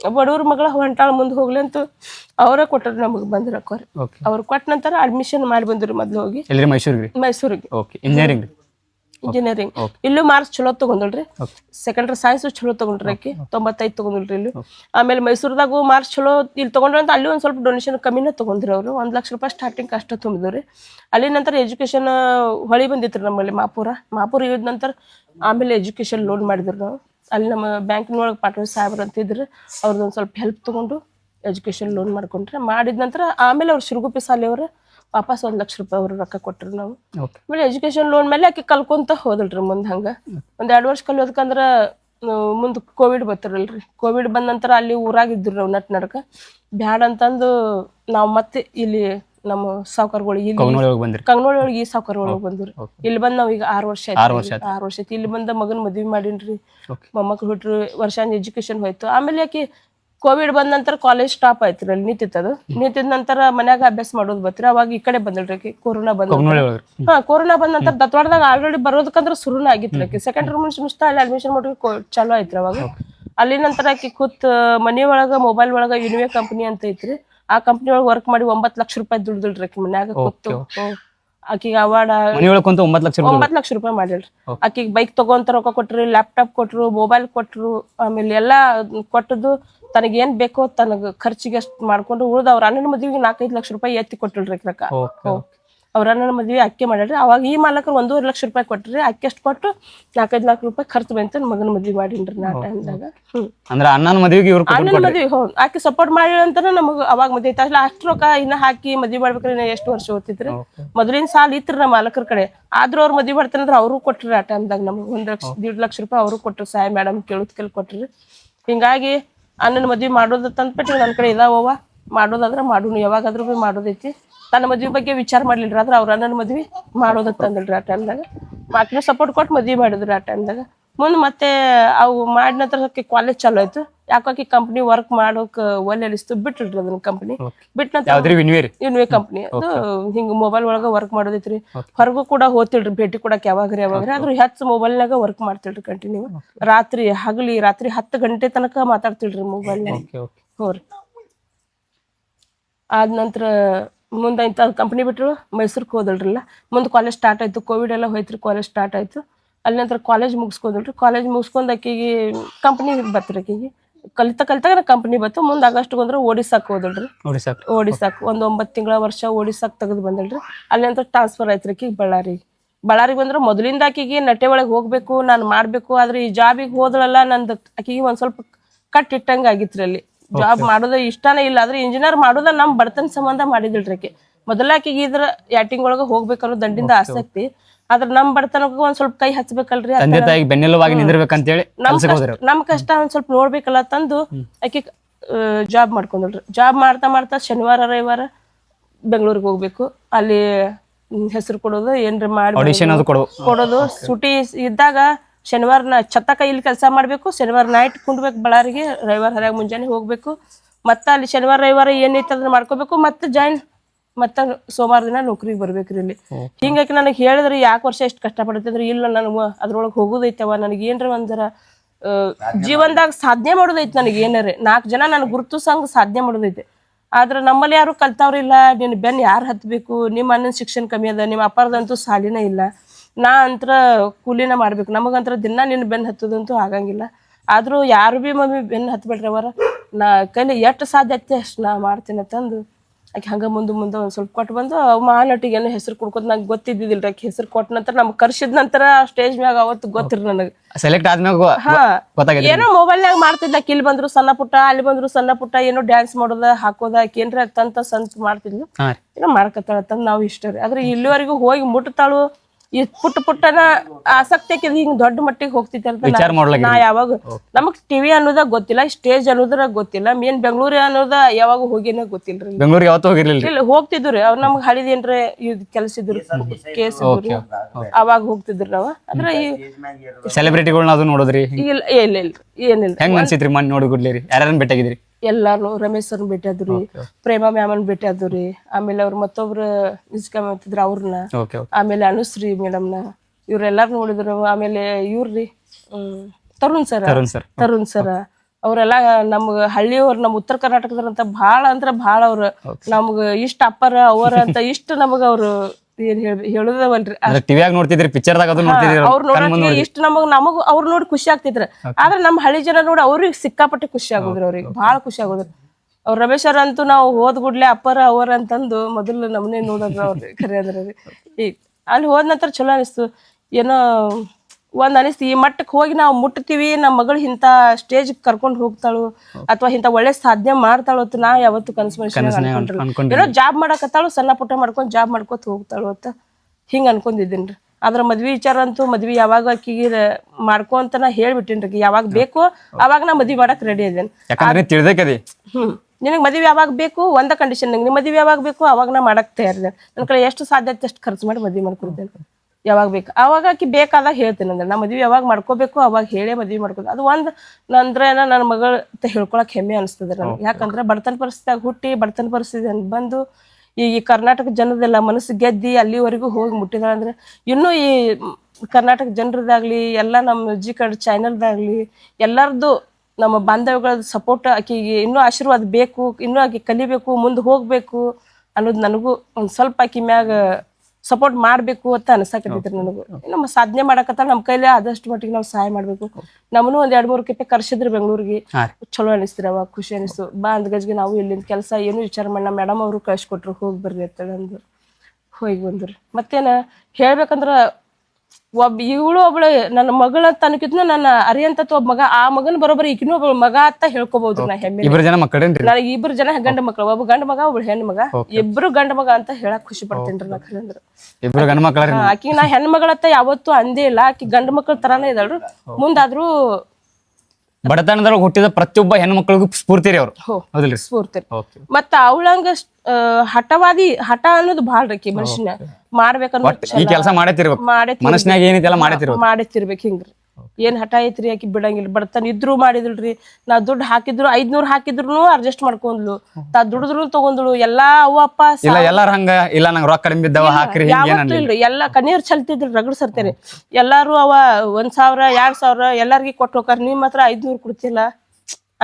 ಬಡವ್ರ ಮಗಳ ಹೊಂಟಾಳ ಮುಂದೆ ಹೋಗ್ಲಿ ಅಂತ ಅವರೇ ಕೊಟ್ಟರು ನಮಗೆ ಬಂದ ಕೊರೆ ಓಕೆ ಅವ್ರು ಕೊಟ್ಟ ನಂತರ ಅಡ್ಮಿಷನ್ ಮಾಡಿ ಬಂದ್ರು ಮೊದ್ಲು ಹೋಗಿ. ಮೈಸೂರಿಗೆ ಮೈಸೂರಿಗೆ. ಓಕೆ ಇಂಜಿನಿಯರಿಂಗ್ ರೀ? ಇಂಜಿನಿಯರಿಂಗ್. ಇಲ್ಲೂ ಮಾರ್ಕ್ಸ್ ಚಲೋ ತಗೊಂಡಳ್ರಿ Okay. ಸೆಕೆಂಡ್ರಿ ಸೈನ್ಸ್ ಚಲೋ ತಗೊಂಡ್ರಿ ಆಕಿ. ತೊಂಬತ್ತೈದು ತಗೊಂಡ್ರಿ ಇಲ್ಲಿ. ಆಮೇಲೆ ಮೈಸೂರದಾಗೂ ಮಾರ್ಕ್ಸ್ ಚಲೋ ಇಲ್ಲಿ ತಗೊಂಡ್ರಿ ಅಂತ ಅಲ್ಲಿ ಒಂದು ಸ್ವಲ್ಪ ಡೊನೇಷನ್ ಕಮ್ಮಿನೇ ತಗೊಂಡ್ರಿ ಅವರು. ಒಂದು ಲಕ್ಷ ರೂಪಾಯಿ ಸ್ಟಾರ್ಟಿಂಗ್ ಕಷ್ಟ ತುಂಬಿದ್ರಿ. ಅಲ್ಲಿ ನಂತರ ಎಜುಕೇಶನ್ ಹೊಳಿ ಬಂದಿತ್ತು ನಮ್ಮಲ್ಲಿ ಮಾಪುರ. ಮಾಪುರ ಇದ್ದ ನಂತರ ಆಮೇಲೆ ಎಜುಕೇಶನ್ ಲೋನ್ ಮಾಡಿದ್ರು ನಾವು. ಅಲ್ಲಿ ನಮ್ಮ ಬ್ಯಾಂಕಿನೊಳಗೆ ಪಾಟೀಲ್ ಸಾಹೇಬ್ರು ಅಂತಿದ್ರು ಅವ್ರದ್ದೊಂದು ಸ್ವಲ್ಪ ಹೆಲ್ಪ್ ತಗೊಂಡು ಎಜುಕೇಶನ್ ಲೋನ್ ಮಾಡ್ಕೊಂಡ್ರೆ. ಮಾಡಿದ ನಂತರ ಆಮೇಲೆ ಅವ್ರು ಶಿರುಗುಪ್ಪಿ ಸಾಲಿಯವರು ವಾಪಸ್ ಒಂದ್ ಲಕ್ಷ ರೂಪಾಯಿ ಅವ್ರ ರೊಕ್ಕ ಕೊಟ್ರು ನಾವು. ಓಕೆ ಆಮೇಲೆ ಎಜುಕೇಶನ್ ಲೋನ್ ಮೇಲೆ ಆಕೆ ಕಲ್ಕೊಂತ ಹೋದಲ್ರಿ ಮುಂದ್ ಹಂಗ. ಒಂದ್ ಎರಡು ವರ್ಷ ಕಲಿಯೋದಕ್ಕಂದ್ರ ಮುಂದ್ ಕೋವಿಡ್ ಬತ್ತಿರಲ್ರಿ ಕೋವಿಡ್ ಬಂದ ನಂತರ ಅಲ್ಲಿ ಊರಾಗ ಇದ್ರು ನಾವು ನಟ್ ನಡಕ ಬ್ಯಾಡ ಅಂತಂದು ನಾವು ಮತ್ತೆ ಇಲ್ಲಿ ನಮ್ಮ ಸಾವುಕಾರಗಳಿಗೆ ಬಂದ್ರಿ. ಕಂಗ್ನೋಳಿ ಒಳಗೆ ಈ ಸಾವುಕಾರ ಒಳಗೆ ಬಂದ್ರಿ ಇಲ್ಲಿ ಬಂದ್ ನಾವ್ ಈಗ ಆರು ವರ್ಷ ಆರು ಆಯ್ತು ವರ್ಷ ಆರು ವರ್ಷ ಆಯ್ತು. ಇಲ್ಲಿ ಬಂದ ಮಗನ್ ಮದ್ವಿ ಮಾಡಿನ್ರಿ. ಮೊಮ್ಮಕ್ಳು ಹುಟ್ರು ವರ್ಷ ಎಜುಕೇಶನ್ ಹೋಯ್ತು. ಆಮೇಲೆ ಆಕಿ ಕೋವಿಡ್ ಬಂದ ನಂತರ ಕಾಲೇಜ್ ಸ್ಟಾಪ್ ಆಯ್ತು ಅಲ್ಲಿ ನಿಂತಿತ್ತದು ನಿಂತಿದ ನಂತರ ಮನ್ಯಾಗ ಅಭ್ಯಾಸ ಮಾಡೋದು ಬತ್ರಿ ಅವಾಗ ಈ ಕಡೆ ಬಂದಳ್ರಿ ಕೊರೋನಾ ಬಂದ ಹಾ ಕೊರೋನಾ ಬಂದ ನಂತರ ದತ್ವಾಡದಾಗ ಆಲ್ರೆಡಿ ಬರೋದಕ್ಕಂದ್ರ ಶುರುನ ಆಗಿತ್ತು ಸೆಕೆಂಡ್ ರೂಮ್ಸ್ ಮುಂಚೆ ಅಲ್ಲಿ ಅಡ್ಮಿಷನ್ ಮಾಡಿ ಚಾಲೂ ಆಯ್ತ್ರಿ ಅವಾಗ. ಅಲ್ಲಿ ನಂತರ ಆಕಿ ಕೂತ್ ಮನಿ ಒಳಗ ಮೊಬೈಲ್ ಒಳಗ ಯುನಿವೆ ಕಂಪನಿ ಅಂತ ಐತ್ರಿ. ಆ ಕಂಪನಿ ಒಳಗ ವರ್ಕ್ ಮಾಡಿ ಒಂಬತ್ತು ಲಕ್ಷ ರೂಪಾಯಿ ದುಡ್ದಿಲ್ರಿ ಆಕಿ ಮನ್ಯಾಗ ಕೂತು. ಆಕಿಗೆ ಅವಾರ್ಡ್ ಮನೆಯೊಳಗೆ ಕುಂತ ಒಂಬತ್ತು ಲಕ್ಷ ರೂಪಾಯಿ ಒಂಬತ್ ಲಕ್ಷ ರೂಪಾಯಿ ಮಾಡಿಲ್ರಿ. ಆಕಿಗೆ ಬೈಕ್ ತಗೊಂತ ರೊಕ್ಕ ಕೊಟ್ರಿ ಲ್ಯಾಪ್ಟಾಪ್ ಕೊಟ್ರು ಮೊಬೈಲ್ ಕೊಟ್ರು ಆಮೇಲೆ ಎಲ್ಲಾ ಕೊಟ್ಟದ್ದು ತನಗ ಏನ್ ಬೇಕೋ ತನಗ ಖರ್ಚಿಗೆ ಅಷ್ಟ್ ಮಾಡ್ಕೊಂಡು ಉಳ್ದ ಅವ್ರ ಅಣ್ಣನ ಮದುವೆಗೆ ನಾಲ್ಕೈದು ಲಕ್ಷ ರೂಪಾಯಿ ಎತ್ತಿ ಕೊಟ್ಟಿಲ್ರಿ ರೊಕ್ಕ ಓಕೆ ಅವ್ರ ಅಣ್ಣನ ಮದ್ವಿ ಅಕ್ಕಿ ಮಾಡ್ಯಾಡ್ರಿ ಅವಾಗ ಈ ಮಾಲಕರು ಒಂದೂವರೆ ಲಕ್ಷ ರೂಪಾಯಿ ಕೊಟ್ರಿ ಅಕ್ಕಿ ಅಷ್ಟು ಕೊಟ್ಟು ನಾಲ್ಕೈದು ಲಕ್ಷ ರೂಪಾಯಿ ಖರ್ಚು ಬಂತ ಮಗನ ಮದ್ವಿ ಮಾಡಿನ್ರಿ ನಾ ಟೈಮ್ದಾಗ ಹ್ಮ್. ಅಂದ್ರೆ ಅಣ್ಣನ ಮದುವೆಗೆ ಇವ್ರು ಅಣ್ಣನ ಮದ್ವಿ ಹೌದು ಆಕಿ ಸಪೋರ್ಟ್ ಮಾಡಿ ಅಂತ ನಮಗೆ ಅವಾಗ ಮದ್ವಿ ಆಯ್ತು. ಅಲ್ಲ ಅಷ್ಟು ರೊಕ್ಕ ಇನ್ನ ಹಾಕಿ ಮದ್ವಿ ಮಾಡ್ಬೇಕ್ರಿ ಇನ್ನ ಎಷ್ಟು ವರ್ಷ ಓದ್ತಿದ್ರಿ? ಮೊದಲಿನ ಸಾಲ ಇತ್ರಿ ನಮ್ಮ ಮಾಲಕರ ಕಡೆ. ಆದ್ರೂ ಅವ್ರ ಮದ್ವಿ ಮಾಡ್ತಾರಂದ್ರ ಅವರು ಕೊಟ್ರಿ ಆ ಟೈಮ್ದಾಗ ನಮ್ಗೆ. ಒಂದ್ ಲಕ್ಷ ದೀಡ್ ಲಕ್ಷ ರೂಪಾಯಿ ಅವರು ಕೊಟ್ರು ಸಾಯ್ ಮೇಡಮ್ ಕೇಳೋದ್ ಕೇಳಿ ಕೊಟ್ರಿ. ಹಿಂಗಾಗಿ ಅಣ್ಣನ ಮದ್ವಿ ಮಾಡೋದ ತಂದ್ಬಿಟ್ಟು ನನ್ನ ಕಡೆ ಇದಾವವ ಮಾಡೋದಾದ್ರ ಮಾಡೋನು ಯಾವಾಗಾದ್ರೂ ಭೀ ಮಾಡೋದೈತಿ ತನ್ನ ಮದ್ವಿ ಬಗ್ಗೆ ವಿಚಾರ ಮಾಡ್ಲಿಲ್ರಿ ಆದ್ರೆ ಅವ್ರ ಅಣ್ಣನ ಮದ್ವಿ ಮಾಡೋದತ್ತ ಅಂದಳ್ರಿ ಆ ಟೈಮ್ದಾಗ ಮಾಕಿನ ಸಪೋರ್ಟ್ ಕೊಟ್ಟು ಮದ್ವಿ ಮಾಡಿದ್ರಿ ಆ ಟೈಮ್ದಾಗ ಮುಂದೆ ಮತ್ತೆ ಅವು ಮಾಡಿದ ನಂತರ ಕಾಲೇಜ್ ಚಾಲು ಆಯ್ತು. ಯಾಕಾಕಿ ಕಂಪ್ನಿ ವರ್ಕ್ ಮಾಡೋಕೆ ಒಲೆ ಅಲಿಸ್ತು ಬಿಟ್ರಿ ಅದನ್ನ ಕಂಪ್ನಿ ಬಿಟ್ಟ ನಂತರ ಇನ್ವೇ ಕಂಪ್ನಿ ಅದು ಹಿಂಗ ಮೊಬೈಲ್ ಒಳಗ ವರ್ಕ್ ಮಾಡೋದೈತ್ರಿ ಹೊರಗೂ ಕೂಡ ಹೋತಿಳ್ರಿ ಭೇಟಿ ಕೊಡಕ್ ಯಾವಾಗ್ರಿ ಯಾವಾಗ್ರಿ. ಆದ್ರ ಹೆಚ್ಚು ಮೊಬೈಲ್ನಾಗ ವರ್ಕ್ ಮಾಡ್ತಿಲ್ರಿ ಕಂಟಿನ್ಯೂ ರಾತ್ರಿ ಹಗಲಿ ರಾತ್ರಿ ಹತ್ತು ಗಂಟೆ ತನಕ ಮಾತಾಡ್ತಿಲ್ರಿ ಮೊಬೈಲ್ನಾಗ ಹ್ಞೂ ರೀ. ಆದ ನಂತರ ಮುಂದೆ ಇಂಥ ಕಂಪ್ನಿ ಬಿಟ್ಟರು ಮೈಸೂರಿಗೆ ಹೋದಳ್ರಲ್ಲ ಮುಂದೆ ಕಾಲೇಜ್ ಸ್ಟಾರ್ಟ್ ಆಯ್ತು. ಕೋವಿಡ್ ಎಲ್ಲ ಹೋಯ್ತು ಕಾಲೇಜ್ ಸ್ಟಾರ್ಟ್ ಆಯ್ತು. ಅಲ್ಲಿ ನಂತರ ಕಾಲೇಜ್ ಮುಗಿಸ್ಕೊಂಡ್ರಿ. ಕಾಲೇಜ್ ಮುಗಿಸ್ಕೊಂಡು ಆಕಿಗೆ ಕಂಪ್ನಿ ಬತ್ರಿ ಆಕಿಗೆ. ಕಲಿತ ಕಲಿತಾಗ ಕಂಪ್ನಿ ಬತ್ತು ಮುಂದೆ ಆಗಸ್ಟ್ ಬಂದ್ರೆ ಓಡಿಸಾಕ್ ಹೋದಳ್ರಿ ಓಡಿಸಾಕ್. ಒಂದ್ ಒಂಬತ್ತು ತಿಂಗಳ ವರ್ಷ ಓಡಿಸಾಕ್ ತೆಗೆದು ಬಂದಳ್ರಿ ಅಲ್ಲಿ ನಂತರ ಟ್ರಾನ್ಸ್ಫರ್ ಆಯ್ತ್ರಿ ಆಕಿಗೆ ಬಳ್ಳಾರಿ. ಬಳ್ಳಾರಿಗೆ ಬಂದ್ರೆ ಮೊದಲಿಂದ ಆಕಿಗೆ ನಟೆ ಒಳಗೆ ಹೋಗ್ಬೇಕು ನಾನು ಮಾಡ್ಬೇಕು ಆದ್ರೆ ಈ ಜಾಬಿಗೆ ಹೋದ್ರಲ್ಲ ನಂದು ಆಕಿಗೆ ಒಂದ್ ಸ್ವಲ್ಪ ಕಟ್ ಇಟ್ಟಂಗ ಆಗಿತ್ರಿ ಅಲ್ಲಿ. ಜಾಬ್ ಮಾಡೋದು ಇಷ್ಟನೇ ಇಲ್ಲ. ಆದ್ರೆ ಇಂಜಿನಿಯರ್ ಮಾಡೋದ ನಮ್ ಬಡತನ ಸಂಬಂಧ ಮಾಡಿದಿಲ್ರಿ ಮೊದಲಾಕಿಗೆ ಇದ್ರ ಯಾಟಿಂಗ್ ಒಳಗ ಹೋಗ್ಬೇಕನ್ನೋ ದಂಡಿಂದ ಆಸಕ್ತಿ. ಆದ್ರ ನಮ್ ಬಡತನಕ್ಕೂ ಒಂದ್ ಸ್ವಲ್ಪ ಕೈ ಹಚ್ಬೇಕಲ್ರಿ ಆ ತಂದೆ ತಾಯಿಗೆ ಬೆನ್ನೆಲುವಾಗಿ ನಮ್ ಕಷ್ಟ ನಮ್ ಕಷ್ಟ ಒಂದ್ ಸ್ವಲ್ಪ ನೋಡ್ಬೇಕಲ್ಲ ತಂದು ಆಕಿ ಜಾಬ್ ಮಾಡ್ಕೊಂಡ್ರಿ. ಜಾಬ್ ಮಾಡ್ತಾ ಮಾಡ್ತಾ ಶನಿವಾರ ರವಿವಾರ ಬೆಂಗಳೂರಿಗೆ ಹೋಗ್ಬೇಕು. ಅಲ್ಲಿ ಹೆಸರು ಕೊಡೋದು ಏನ್ರಿ ಮಾಡಿ ಆಡಿಷನ್ ಅದು ಕೊಡು ಕೊಡೋದು. ಸುಟಿ ಇದ್ದಾಗ ಶನಿವಾರ ನ ಛತ್ತ ಇಲ್ಲಿ ಕೆಲಸ ಮಾಡಬೇಕು ಶನಿವಾರ ನೈಟ್ ಕುಂಡ್ಬೇಕು ಬಳ್ಳಾರಿಗೆ ರವಿವಾರ ಹರಿಯಾಗ ಮುಂಜಾನೆ ಹೋಗಬೇಕು. ಮತ್ತೆ ಅಲ್ಲಿ ಶನಿವಾರ ರವಿವಾರ ಏನೈತೆ ಅದನ್ನ ಮಾಡ್ಕೋಬೇಕು ಮತ್ತೆ ಜಾಯಿನ್ ಮತ್ತೆ ಸೋಮವಾರ ದಿನ ನೌಕರಿಗೆ ಬರ್ಬೇಕ್ರಿ ಇಲ್ಲಿ. ಹಿಂಗಾಗಿ ನನಗೆ ಹೇಳಿದ್ರೆ ಯಾಕೆ ವರ್ಷ ಎಷ್ಟು ಕಷ್ಟಪಡ್ತಿದ್ರಿ ಇಲ್ಲ ನನಗೆ ಅದ್ರೊಳಗೆ ಹೋಗೋದೈತವ ನನಗೆ ಏನ್ರ ಒಂದರ ಜೀವನದಾಗ ಸಾಧನೆ ಮಾಡೋದೈತಿ ನನಗೆ ಏನಾರ. ನಾಲ್ಕು ಜನ ನನಗೆ ಸಂಘ ಸಾಧನೆ ಮಾಡೋದೈತೆ. ಆದ್ರೆ ನಮ್ಮಲ್ಲಿ ಯಾರು ಕಲ್ತವ್ರಿಲ್ಲ ನಿನ್ನ ಬೆನ್ ಯಾರು ಹತ್ತಬೇಕು ನಿಮ್ಮ ಅಣ್ಣನ ಶಿಕ್ಷಣ ಕಮ್ಮಿ ಅದ ನಿಮ್ಮ ಅಪ್ಪಾರ್ದಂತೂ ಸಾಲಿನ ಇಲ್ಲ. ನಾ ಅಂತ್ರ ಕೂಲಿನ ಮಾಡ್ಬೇಕು. ನಮಗಂತ್ರ ದಿನ ನಿನ್ನ ಬೆನ್ ಹತ್ತದಂತೂ ಆಗಂಗಿಲ್ಲ. ಆದ್ರೂ ಯಾರು ಭೀ ಮಮ್ಮಿ ಬೆನ್ ಹತ್ಬೇಡ್ರಿ ಅವರ ನಾ ಕೈಲಿ ಎಷ್ಟು ಸಾಧ್ಯ ಐತಿ ಅಷ್ಟು ನಾ ಮಾಡ್ತೀನಿ ತಂದು. ಆಕೆ ಹಂಗ ಮುಂದೆ ಮುಂದೆ ಒಂದ್ ಸ್ವಲ್ಪ ಕೊಟ್ಟು ಬಂದು ಅವ್ ಮಹಾನಟಿಗೆ ಏನೋ ಹೆಸರು ಕುಡ್ಕೊತ ನಂಗೆ ಗೊತ್ತಿದ್ದಿಲ್ಲ ಆಕೆ ಹೆಸರು ಕೊಟ್ಟ ನಂತರ ನಮ್ಗೆ ಕರ್ಸಿದ ನಂತರ ಸ್ಟೇಜ್ ಮ್ಯಾಗ ಅವತ್ತು ಗೊತ್ತಿರಿ ನನಗೆ. ಸೆಲೆಕ್ಟ್ ಆದ್ಮ್ಯಾಗ ಏನೋ ಮೊಬೈಲ್ನಾಗ ಮಾಡ್ತಿದ್ದ ಇಲ್ಲಿ ಬಂದ್ರು ಸಣ್ಣ ಪುಟ್ಟ ಅಲ್ಲಿ ಬಂದ್ರು ಸಣ್ಣ ಪುಟ್ಟ ಏನೋ ಡ್ಯಾನ್ಸ್ ಮಾಡೋದ ಹಾಕೋದ ಆಕಿ ಏನ್ರ ತಂತ ಸಂತ ಮಾಡ್ತಿದ್ಲು. ಏನೋ ಮಾಡ್ಕತ್ತಾಳ ತಂದ್ ನಾವು ಇಷ್ಟ ರೀ. ಆದ್ರೆ ಇಲ್ಲಿವರೆಗೂ ಹೋಗಿ ಮುಟ್ತಾಳು ಈ ಪುಟ್ಟ ಪುಟ್ಟನ ಆಸಕ್ತಿ ಆಕಿದ್ ಹಿಂಗ್ ದೊಡ್ಡ ಮಟ್ಟಿಗೆ ವಿಚಾರ ನಾ- ಯಾವಾಗ ನಮಗ್ ಟಿವಿ ಅನ್ನೋದ ಗೊತ್ತಿಲ್ಲ ಸ್ಟೇಜ್ ಅನ್ನೋದ್ರ ಗೊತ್ತಿಲ್ಲ. ಮೇನ್ ಬೆಂಗಳೂರು ಅನ್ನೋದ ಯಾವಾಗ ಹೋಗಿನ ಗೊತ್ತಿಲ್ರಿ. ಬೆಂಗಳೂರಿಗೆ ಯಾವತ್ತೂ ಹೋಗಿರ್ಲಿಲ್ರಿ ಇಲ್ಲ ಹೋಗ್ತಿದ್ರು ಅವ್ರ ನಮ್ಗ್ ಹಳಿದೇನ್ರ ಇದ್ ಕೆಲ್ಸಿದ್ರು ಕೇಸ್ ಇದ್ರು ಅವಾಗ ಹೋಗ್ತಿದ್ರು ನಾವ. ಅಂದ್ರೆ ಈ ಸೆಲೆಬ್ರಿಟಿಗಳನ್ನ ಅದು ನೋಡಿದ್ರಿ? ಇಲ್ಲ ಇಲ್ಲ ಇಲ್ಲ ಏನಿಲ್ಲ. ಹೆಂಗ್ ಅನ್ಸಿತ್ರಿ ಮನ್ ನೋಡಿ ಗುಡ್ಲಿ ಯಾರ್ಯಾರನ್ನ ಭೇಟಿಯಾಗಿದ್ರಿ? ಎಲ್ಲಾರು ರಮೇಶ್ ಅವ್ರನ್ನ ಭೇಟಿ ಆದ್ರಿ ಪ್ರೇಮ ಮ್ಯಾಮನ್ ಭೇಟಿ ಆದ್ರಿ ಆಮೇಲೆ ಅವ್ರ ಮತ್ತೊಬ್ರು ನಿಸ್ಕಮ್ ಅಂತಿದ್ರು ಅವ್ರನ್ನ ಆಮೇಲೆ ಅನುಶ್ರೀ ಮೇಡಮ್ನ ಇವ್ರೆಲ್ಲಾರು ನೋಡಿದ್ರು ಆಮೇಲೆ ಇವ್ರಿ ಹ್ಮ್ ತರುಣ್ ಸರ್. ತರುಣ್ ಸರ್. ಅವರೆಲ್ಲ ನಮ್ಗ ಹಳ್ಳಿಯವ್ರ ನಮ್ಮ ಉತ್ತರ ಕರ್ನಾಟಕದಂತ ಭಾಳ ಅಂದ್ರ ಬಹಳ ಅವ್ರ. ನಮ್ಗ ಇಷ್ಟ ಅಪ್ಪರ ಅವರ ಅಂತ ಇಷ್ಟ ನಮಗ ಅವ್ರು ಏನ್ ಹೇಳ್- ಹೇಳುದವಲ್ರಿ ಅಂದ್ರೆ ಟಿವಿಯಾಗ ನೋಡ್ತಿದ್ರಿ ಪಿಕ್ಚರ್ದಾಗ ಅದು ನೋಡ್ತಿದ್ರಿ ಅವ್ರು? ಇಷ್ಟ ನಮಗ್ ನಮಗ್ ಅವ್ರು ನೋಡಿ ಖುಷಿ ಆಗ್ತಿದ್ರ. ಆದ್ರೆ ನಮ್ಮ ಹಳ್ಳಿ ಜನ ನೋಡಿ ಅವ್ರಿಗೆ ಸಿಕ್ಕಾಪಟ್ಟೆ ಖುಷಿ ಆಗುದ್ರಿ ಅವ್ರಿಗೆ. ಬಹಳ ಖುಷಿ ಆಗೋದ್ರಿ. ಅವ್ರ ರಮೇಶ್ ಅವ್ರ ಅಂತೂ ನಾವು ಹೋದ್ ಗುಡ್ಲೆ ಅಪ್ಪರ ಅವರ ಅಂತಂದು ಮೊದಲು ನಮ್ನೇ ನೋಡೋದ್ರ ಅವ್ರಿ ಖರೆ ಅದ್ರ ಈ ಅಲ್ಲಿ ಹೋದ ನಂತರ ಚಲೋ ಅನಿಸ್ತು. ಏನೋ ಒಂದ್ ಅನಿಸ್ತು ಈ ಮಟ್ಟಕ್ಕೆ ಹೋಗಿ ನಾವು ಮುಟ್ತೀವಿ ನಮ್ಮ ಮಗಳು ಇಂತ ಸ್ಟೇಜ್ ಕರ್ಕೊಂಡು ಹೋಗ್ತಾಳು ಅಥವಾ ಇಂತ ಒಳ್ಳೆ ಸಾಧನೆ ಮಾಡ್ತಾಳು ಅಂತ ನಾ ಯಾವತ್ತು ಕನಸು ಏನೋ ಜಾಬ್ ಮಾಡಕತ್ತಾಳು ಸಣ್ಣ ಪುಟ್ಟ ಮಾಡ್ಕೊಂಡ್ ಜಾಬ್ ಮಾಡ್ಕೊತ ಹೋಗ್ತಾಳು ಅಂತ ಹಿಂಗ ಅನ್ಕೊಂಡಿದ್ದೀನಿ ಅದ್ರ ಮದ್ವಿ ವಿಚಾರ ಅಂತೂ ಮದ್ವಿ ಯಾವಾಗ ಆಕಿಗೆ ಮಾಡ್ಕೊ ನಾ ಹೇಳ್ಬಿಟ್ಟಿನ್ರಿ ಯಾವಾಗ ಬೇಕು ಅವಾಗ ನಾ ಮದ್ವಿ ಮಾಡಕ್ ರೆಡಿ ಇದ್ದೇನೆ. ಯಾಕಂದ್ರೆ ಹ್ಮ್. ನಿನಗ್ ಮದ್ವಿ ಯಾವಾಗ ಬೇಕು ಒಂದ ಕಂಡೀಷನ್ ನಿಮ್ ಮದ್ವಿ ಯಾವಾಗ ಬೇಕು ಅವಾಗ ನಾ ಮಾಡಕ್ ತಯಾರಿದ್ದೇನೆ. ನನ್ ಕಡೆ ಎಷ್ಟು ಸಾಧ್ಯ ಅಷ್ಟು ಖರ್ಚು ಮಾಡಿ ಮದ್ವಿ ಮಾಡ್ಕೊಡ್ತೇನೆ. ಯಾವಾಗ ಬೇಕು. ಅವಾಗ ಆಕಿ ಬೇಕಾದಾಗ ಹೇಳ್ತೇನೆ ಅಂದ್ರೆ ನಾ ಮದ್ವಿ ಯಾವಾಗ ಮಾಡ್ಕೋಬೇಕು ಅವಾಗ ಹೇಳೇ ಮದ್ವಿ ಮಾಡ್ಕೋದು ಅದು ಒಂದ್ ನಂದ್ರೆ ನನ್ನ ಮಗಳ ಅಂತ ಹೇಳ್ಕೊಳಕ್ ಹೆಮ್ಮೆ ಅನಿಸ್ತದೆ ನನಗೆ. ಯಾಕಂದ್ರೆ ಬಡತನ ಪರಿಸ್ಥಿತಿಯಾಗ ಹುಟ್ಟಿ ಬಡತನ ಪರಿಸ್ಥಿತಿ ಬಂದು ಈ ಕರ್ನಾಟಕ ಜನರದೆಲ್ಲ ಮನಸ್ಸು ಗೆದ್ದಿ ಅಲ್ಲಿವರೆಗೂ ಹೋಗಿ ಮುಟ್ಟಿದಾರೆ ಅಂದ್ರೆ ಇನ್ನೂ ಈ ಕರ್ನಾಟಕ ಜನರದಾಗ್ಲಿ ಎಲ್ಲ ನಮ್ಮ ಜಿ ಕಡ್ ಚಾನೆಲ್ದಾಗ್ಲಿ ಎಲ್ಲರದ್ದು ನಮ್ಮ ಬಾಂಧವ್ಯಗಳ ಸಪೋರ್ಟ್ ಆಕಿಗೆ ಇನ್ನೂ ಆಶೀರ್ವಾದ ಬೇಕು ಇನ್ನೂ ಆಕಿ ಕಲಿಬೇಕು ಮುಂದೆ ಹೋಗ್ಬೇಕು ಅನ್ನೋದು ನನಗೂ ಒಂದ್ ಸ್ವಲ್ಪ ಆಕಿ ಮ್ಯಾಗ ಸಪೋರ್ಟ್ ಮಾಡ್ಬೇಕು ಅಂತ ಅನ್ಸಾಕತ್ತೈತ್ರಿ ನನಗೂ. ನಮ್ಮ ಸಾಧನೆ ಮಾಡಕತ್ತ ನಮ್ಮ ಕೈಲಿ ಆದಷ್ಟು ಮಟ್ಟಿಗೆ ನಾವು ಸಹಾಯ ಮಾಡ್ಬೇಕು. ನಮ್ಮನು ಒಂದ್ ಎರಡ್ ಮೂರು ಕೆಪೆ ಕರ್ಸಿದ್ರು ಬೆಂಗಳೂರಿಗೆ. ಚಲೋ ಅನಿಸ್ತಿರ ಅವಾಗ ಖುಷಿ ಅನಿಸ್ತು. ಬಾ ಅಂದ್ ಗಜ್ಗೆ ನಾವು ಇಲ್ಲಿಂದ ಕೆಲಸ ಏನು ವಿಚಾರ ಮಾಡ ನಮ್ಮ ಮೇಡಮ್ ಅವರು ಕಳ್ಸಿಕೊಟ್ರು ಹೋಗಿ ಬರ್ರಿ ಅಂತ ಅಂದ್ರು ಹೋಗಿ ಬಂದ್ರು. ಮತ್ತೇನ ಹೇಳ್ಬೇಕಂದ್ರ ಒಬ್ಬ ಇವಳು ಒಬ್ಳು ನನ್ನ ಮಗಳ ತನಕಿದ್ನ ನನ್ನ ಅರಿಯಂತ ಒಬ್ಬ ಮಗ ಆ ಮಗನ ಬರೋಬ್ಬರಿ ಈಗಿನೂ ಒಬ್ಬ ಮಗ ಅಂತ ಹೇಳ್ಕೋಬಹುದು ನಾ ಹೆಮ್ಮೆ ಇಬ್ರು ಜನ ಮಕ್ಕಳೇನ್ರಿ ನನಗೆ ಇಬ್ರು ಜನ ಗಂಡ ಮಕ್ಕಳು ಒಬ್ಬ ಗಂಡ ಮಗ ಒಬ್ಳು ಹೆಣ್ಣು ಮಗ. ಇಬ್ರು ಗಂಡ ಮಗ ಅಂತ ಹೇಳಕ್ ಖುಷಿ ಪಡ್ತೇನ್ರಿ ನಾ ಖರೆ ಇಬ್ರು ಗಂಡ ಮಕ್ಕಳ ಆಕಿ ನಾ ಹೆಣ್ಣು ಮಗಳತ್ತ ಯಾವತ್ತೂ ಅಂದೇ ಇಲ್ಲ. ಆಕಿ ಗಂಡ ಮಕ್ಕಳ ತರಾನೇ ಇದ್ದಾಳ್ರು ಮುಂದಾದ್ರೂ ಬಡತನದೊಳಗೆ ಹುಟ್ಟಿದ ಪ್ರತಿಯೊಬ್ಬ ಹೆಣ್ಮಕ್ಳಿಗೂ ಸ್ಫೂರ್ತಿ ರೀ ಅವ್ರು. ಹೋ ಹೌದಿಲ್ರಿ? ಸ್ಫೂರ್ತಿ ಓಕೆ. ಮತ್ತ ಅವಳಂಗ ಹಠವಾದಿ ಹಠ ಅನ್ನೋದು ಭಾಳ ರೀ ಮನುಷ್ಯನ ಮಾಡ್ಬೇಕನ್ನೋ ಈ ಕೆಲಸ ಮಾಡೇತಿರ್ಬೇಕು. ಮಾಡೇ ಮನಸ್ನ್ಯಾಗ ಏನೈತೆಲ್ಲ ಮಾಡೇ ತಿರ್ಬೇಕು ಹಿಂಗ್ರಿ. ಏನ್ ಹಠ ಐತ್ರಿ ಆಕಿ ಬಿಡಂಗಿಲ್ಲ. ಬಡತನ ಇದ್ರು ಮಾಡಿದ್ರಿ ನಾ ದುಡ್ಡು ಹಾಕಿದ್ರು ಐದ್ನೂರ್ ಹಾಕಿದ್ರು ಅಡ್ಜಸ್ಟ್ ಮಾಡ್ಕೊಂಡ್ಲು ತಾ ದುಡಿದ್ರು ತಗೊಂಡ್ಳು. ಎಲ್ಲಾ ಅವ್ವ ಅಪ್ಪ ಇಲ್ಲ ಎಲ್ಲಾರ ಹಂಗ ಇಲ್ಲ ನಂಗೆ ರೊಕ್ಕ ಕಡಿಮೆ ಬಿದ್ದಾವ ಹಾಕ್ರಿ ಹಿಂಗೆ ಯಾವತ್ತೂ ಇಲ್ರಿ ಎಲ್ಲಾ ಕಣ್ಣೀರ್ ಚಲ್ತಿದ್ರಿ ರಗಡ್ ಸರ್ತೇನೆ. ಎಲ್ಲಾರು ಅವ ಒಂದ್ ಸಾವಿರ ಎರಡ್ ಸಾವಿರ ಎಲ್ಲಾರ್ಗಿ ಕೊಟ್ಟು ಹೋಗಾರ ನೀವ್ ಮಾತ್ರ ಐದ್ನೂರ್ ಕೊಡ್ತಿಲ್ಲ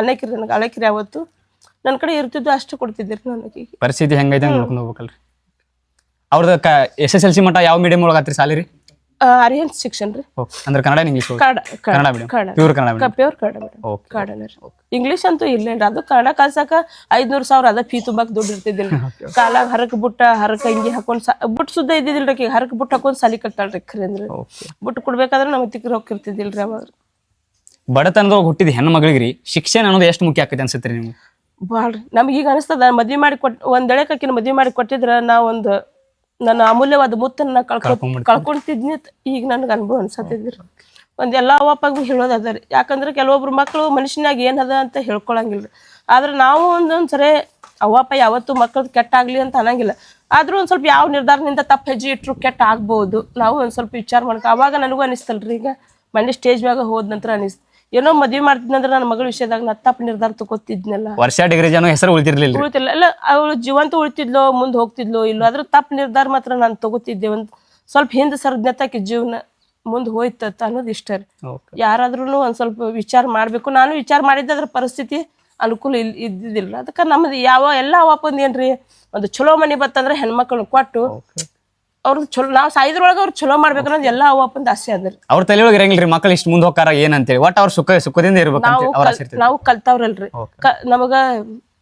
ಅಣ್ಣಕಿರಿ ನನಗೆ ಅಳಕಿರಿ ಅವತ್ತು ನನ್ ಕಡೆ ಇರ್ತಿದ್ದು ಅಷ್ಟು ಕೊಡ್ತಿದ್ರಿ ನನಗೆ ಪರಿಸ್ಥಿತಿ ಹೆಂಗೈತೆ ನೋಡ್ಕೊಂಡು ಹೋಗ್ಬೇಕಲ್ರಿ. ಅವ್ರದ್ದು ಎಸ್ ಎಸ್ ಎಲ್ ಸಿ ಮಟ್ಟ ಯಾವ ಮೀಡಿಯಂ ಒಳಗಾತ್ರಿ ಸಾಲಿರಿ ಅರಿಯನ್ ಶಿಕ್ಷಣ ರೀ ಅಂದ್ರೆ Kannada English Kannada Kannada medium. Kannada. Pure Kannada medium. Pure Kannada madam okay Kannada English ಅಂತೂ ಇಲ್ಲೇನ್ರಿ ಅದು ಕನ್ನಡ ಕಲ್ಸಕ ಐದ್ನೂರ್ ಸಾವಿರ ಅದ ಫೀ ತುಂಬಾಕ್ ದುಡ್ಡು ಇರ್ತಿದ್ದಿಲ್ಲ ಕಾಲಾಗ ಹರಕ ಬುಟ್ಟ ಹರಕ ಹಿಂಗಿ ಹಾಕೊಂಡ್ ಸಾ ಬುಟ್ ಸುದ್ದ ಇದ್ದಿದ್ದಿಲ್ರಿ ಆಕಿ ಹರಕ್ ಬುಟ್ ಹಾಕೊಂಡ್ ಸಾಲಿ ಕಟ್ಟಾಳ್ರಿ ಖರೆ ಅಂದ್ರೆ. ಬುಟ್ ಕೊಡ್ಬೇಕಾದ್ರೆ ನಮ್ಮ ತಿಕ್ಕ ರೊಕ್ಕ ಇರ್ತಿದ್ದಿಲ್ರಿ ಅವಾಗ. ಬಡತನದೊಳಗೆ ಹುಟ್ಟಿದ ಹೆಣ್ಣು ಮಗಳಿಗೆ ರೀ ಶಿಕ್ಷಣ ಅನ್ನೋದು ಎಷ್ಟು ಮುಖ್ಯ ಆಕೈತೆ ಅನ್ಸುತ್ತೆ ನಿಮ್ಗೆ? ಬಾಳ್ರಿ. ನಮ್ಗೆ ಈಗ ಅನಿಸ್ತದ ಮದ್ವೆ ಮಾಡಿ ಕೊಟ್ ಒಂದ್ ಎಳೆಕಾಕಿನ ಮದ್ವಿ ಮಾಡಿ ಕೊಟ್ಟಿದ್ರ ನಾ ಒಂದು ನನ್ನ ಅಮೂಲ್ಯವಾದ ಮುತ್ತನ್ನ ಕಳ್ಕೊ. ಕಳ್ಕೊಂತಿದ್ನಿ ಈಗ ನನ್ಗೆ ಅನುಭವ ಅನ್ಸತ್ತಿದ್ರಿ. ಒಂದ್ ಎಲ್ಲಾ ಅಪ್ಪಗೂ ಹೇಳೋದ್ ಅದ ರೀ. ಯಾಕಂದ್ರೆ ಕೆಲವೊಬ್ರು ಮಕ್ಕಳು ಮನುಷ್ಯನಾಗ ಏನ್ ಅದ ಅಂತ ಹೇಳ್ಕೊಳಂಗಿಲ್ರಿ ಆದ್ರೆ ನಾವು ಒಂದೊಂದ್ ಸರಿ ಅವಪ್ಪ ಯಾವತ್ತು ಮಕ್ಳದ್ ಕೆಟ್ಟ ಆಗ್ಲಿ ಅಂತ ಅನ್ನಂಗಿಲ್ಲ. ಆದ್ರೂ ಒಂದ್ ಸ್ವಲ್ಪ ಯಾವ ನಿರ್ಧಾರದಿಂದ ತಪ್ಪ ಹೆಜ್ಜೆ ಇಟ್ರು ಕೆಟ್ಟ ಆಗ್ಬೋದು ನಾವು ಒಂದ್ ಸ್ವಲ್ಪ ವಿಚಾರ ಮಾಡ್ಕೊ ಅವಾಗ ನನಗೂ ಅನಿಸ್ತಲ್ರಿ ಈಗ. ಮನೆ ಸ್ಟೇಜ್ ಮ್ಯಾಗ ಹೋದ ನಂತರ ಅನಿಸ್ತು ಏನೋ ಮದ್ವೆ ಮಾಡ್ತಿದ್ನಂದ್ರೆ ನನ್ನ ಮಗಳ ವಿಷಯದಾಗ ನಾ ತಪ್ಪ ನಿರ್ಧಾರ ತಗೋತಿದ್ನಲ್ಲ. ವರ್ಷ ಡಿಗ್ರಿ ಜನ ಹೆಸರು ಉಳಿತಿರ್ಲಿಲ್ಲ. ಉಳಿತಿಲ್ಲ ಅಲ್ಲ ಅವಳು ಜೀವಂತ ಉಳಿತಿದ್ಲೋ ಮುಂದೆ ಹೋಗ್ತಿದ್ಲೋ ಇಲ್ಲೋ ಅದ್ರ ತಪ್ಪು ನಿರ್ಧಾರ ಮಾತ್ರ ನಾನು ತಗೋತಿದ್ದೆ. ಒಂದ್ ಸ್ವಲ್ಪ ಹಿಂದೆ ಸರ್ಜ್ಞತಾಕಿ ಜೀವನ ಮುಂದೆ ಹೋಯ್ತತ್ತ ಅನ್ನೋದು ಇಷ್ಟ ರೀ. ಯಾರಾದ್ರೂ ಒಂದ್ ಸ್ವಲ್ಪ ವಿಚಾರ ಮಾಡ್ಬೇಕು. ನಾನು ವಿಚಾರ ಮಾಡಿದ್ದೆ ಅದ್ರ ಪರಿಸ್ಥಿತಿ ಅನುಕೂಲ ಇಲ್ ಇದ್ದಿದ್ದಿಲ್ಲ. ಅದಕ್ಕೆ ನಮ್ದು ಯಾವ ಎಲ್ಲ ವಾಪಂದ್ ಏನ್ರಿ ಒಂದು ಚಲೋ ಮನಿ ಬತ್ತಂದ್ರೆ ಹೆಣ್ಮಕ್ಳನ್ನ ಕೊಟ್ಟು ಅವ್ರದ್ದು ಚಲೋ ನಾವು ಸಾಯಿದ್ರೊಳಗೆ ಅವ್ರು ಚಲೋ ಮಾಡ್ಬೇಕು ಅನ್ನೋದು ಎಲ್ಲ ವಾಪಂದ್ ಆಸೆ ಅದ್ರಿ ಅವ್ರ ತಲೆಯೊಳಗೆ ಇರಂಗಿಲ್ರಿ ಮಕ್ಕಳು ಇಷ್ಟು ಮುಂದೆ ಹೋಗಾರ ಏನಂತೇಳಿ. ಒಟ್ಟು ಅವ್ರ ಸುಖ ಸುಖದಿಂದ ಇರ್ಬೇಕು ನಾವು ಅವ್ರ ಆಸೆ ಇರ್ತೈತಿ. ನಾವು ಕಲ್ತವ್ರಲ್ರಿ. ಕ ನಮಗ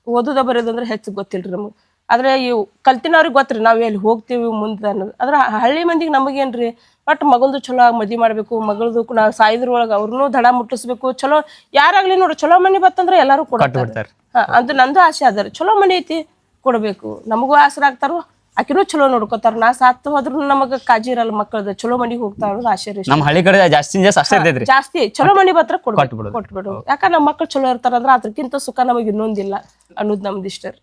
ಓದುದ ಬರೋದು ಅಂದ್ರೆ ಹೆಚ್ಚು ಗೊತ್ತಿಲ್ರಿ ನಮಗೆ. ಆದ್ರೆ ಇವು ಕಲ್ತಿನವ್ರಿಗೆ ಗೊತ್ತ್ರಿ ನಾವು ಎಲ್ಲಿ ಹೋಗ್ತೀವಿ ಮುಂದೆ ಅನ್ನೋದು. ಆದ್ರೆ ಹಳ್ಳಿ ಮಂದಿಗೆ ನಮಗೇನ್ರಿ ಬಟ್ ಮಗಂದು ಚಲೋ ಆಗಿ ಮದ್ವೆ ಮಾಡ್ಬೇಕು ಮಗಳದು ನಾವು ಸಾಯಿದ್ರೊಳಗೆ ಅವ್ರನ್ನೂ ದಡ ಮುಟ್ಟಿಸ್ಬೇಕು ಚಲೋ ಯಾರಾಗ್ಲಿ ನೋಡ್ರಿ ಚಲೋ ಮನಿ ಬತ್ತಂದ್ರೆ ಎಲ್ಲಾರು ಕೊಡ್ತಾರೆ. ಬಿಡ್ತಾರೆ ಹಾ ಅದು ನಂದು ಆಸೆ ಅದ ರೀ ಚಲೋ ಮನಿ ಐತಿ ಕೊಡ್ಬೇಕು. ನಮಗೂ ಆಸರ ಆಗ್ತಾರೋ ಆಕಿನೂ ಚಲೋ ನೋಡ್ಕೋತಾರ. ನಾ ಸಾತ್ ಹೋದ್ರು ನಮಗ ಕಾಜಿ ಇರಲ್ಲ ಮಕ್ಕಳದ ಚಲೋ ಮನಿಗೆ ಹೋಗ್ತಾ ರೀ ನಮ್ಮ ಹಳ್ಳಿ ಕಡೆ ಜಾಸ್ತಿ ಜಾಸ್ತಿ ಅಷ್ಟೇ ಇರ್ತೈತ್ರಿ. ಜಾಸ್ತಿ. ಚಲೋ ಮನಿ ಬತ್ರ ಕೊಡ್ಬೇಕು. ಕೊಟ್ಬಿಡೋದು. ಕೊಟ್ಬಿಡು. ಯಾಕ ನಮ್ಮ ಮಕ್ಕಳು ಚಲೋ ಇರ್ತಾರಂದ್ರ ಅದಕ್ಕಿಂತ ಸುಖ ನಮಗೆ ಇನ್ನೊಂದಿಲ್ಲ ಅನ್ನೋದು ನಮ್ದು ಇಷ್ಟ ನಿಮ್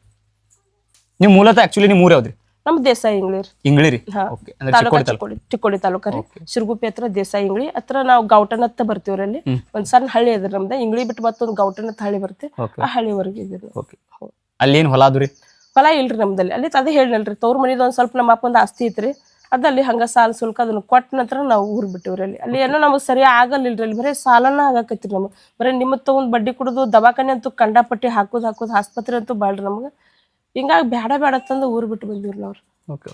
ನೀವು ಮೂಲತಃ ಆಕ್ಚುಲಿ ನೀವು ಯಾವ್ದ್ರಿ? ನಮ್ ದೇಸಾಯಿ ಇಂಗ್ಳೀರ್ ಇಂಗ್ಳಿರಿ ಓಕೆ ಅಂದ್ರೆ ತಾಲೂಕ ಚಿಕ್ಕೋಡಿ ತಾಲೂಕು ಚಿಕ್ಕೋಡಿ ಚಿಕ್ಕೋಡಿ ತಾಲೂಕ ರೀ. ಶಿರಗುಪ್ಪಿ ಹತ್ರ ದೇಸಾಯಿ ಇಂಗ್ಳಿ ಹತ್ರ ನಾವು ಗೌಟನ್ ಹತ್ತ ಬರ್ತೀವ್ರಿ ಅಲ್ಲಿ. ಒಂದ್ ಸಣ್ಣ ಹಳ್ಳಿ ಅದ್ರ ನಮ್ದ. ಇಂಗ್ಳಿ ಬಿಟ್ಟು ಮತ್ತೊಂದು ಗೌಟನ್ ಹತ್ತ ಹಳ್ಳಿ ಬರುತ್ತೆ. ಓಕೆ ಆ ಹಳ್ಳಿವರೆಗೆ ಇದ್ದೀವಿ ಓಕೆ ಅಲ್ಲಿ ಏನ್ ಹೊಲ ಅದು ರೀ ಹೊಲ ಇಲ್ರಿ ನಮ್ದಲ್ಲಿ. ಅಲ್ಲಿ ಅದೇ ಹೇಳಿನಲ್ರಿ, ತವ್ರ ಮನೇದು ಒಂದ್ ಸ್ವಲ್ಪ ನಮ್ಮ ಅಪ್ಪಂದು ಆಸ್ತಿ ಐತ್ರಿ. ಅದಲ್ಲಿ ಹಂಗ ಸಾಲ ಸುಲ್ಕ ಅದನ್ನ ಕೊಟ್ಟ ನಂತರ ನಾವು ಊರ್ ಬಿಟ್ಟಿವ್ರಿ ಅಲ್ಲಿ. ಅಲ್ಲಿ ಏನೋ ನಮಗೆ ಸರಿ ಆಗಲಿಲ್ರಿ ಅಲ್ಲಿ. ಬರೀ ಸಾಲನ ಆಗಾಕತ್ರಿ ನಮಗೆ. ಬರೀ ನಿಮ್ಮ ತಗೊಂಡ್ ಬಡ್ಡಿ ಕುಡಿದು ದವಾಖಾನೆ ಅಂತೂ ಕಂಡಾಪಟ್ಟಿ ಹಾಕೋದ್ ಹಾಕೋದ್ ಆಸ್ಪತ್ರೆ ಅಂತೂ ಬಾಳ್ರಿ ನಮ್ಗೆ. ಹಿಂಗಾಗಿ ಬೇಡ ಬೇಡ ತಂದು ಊರ್ ಬಿಟ್ಟು ಬಂದಿವ್ರಿ ನಾವ್ರು ಓಕೆ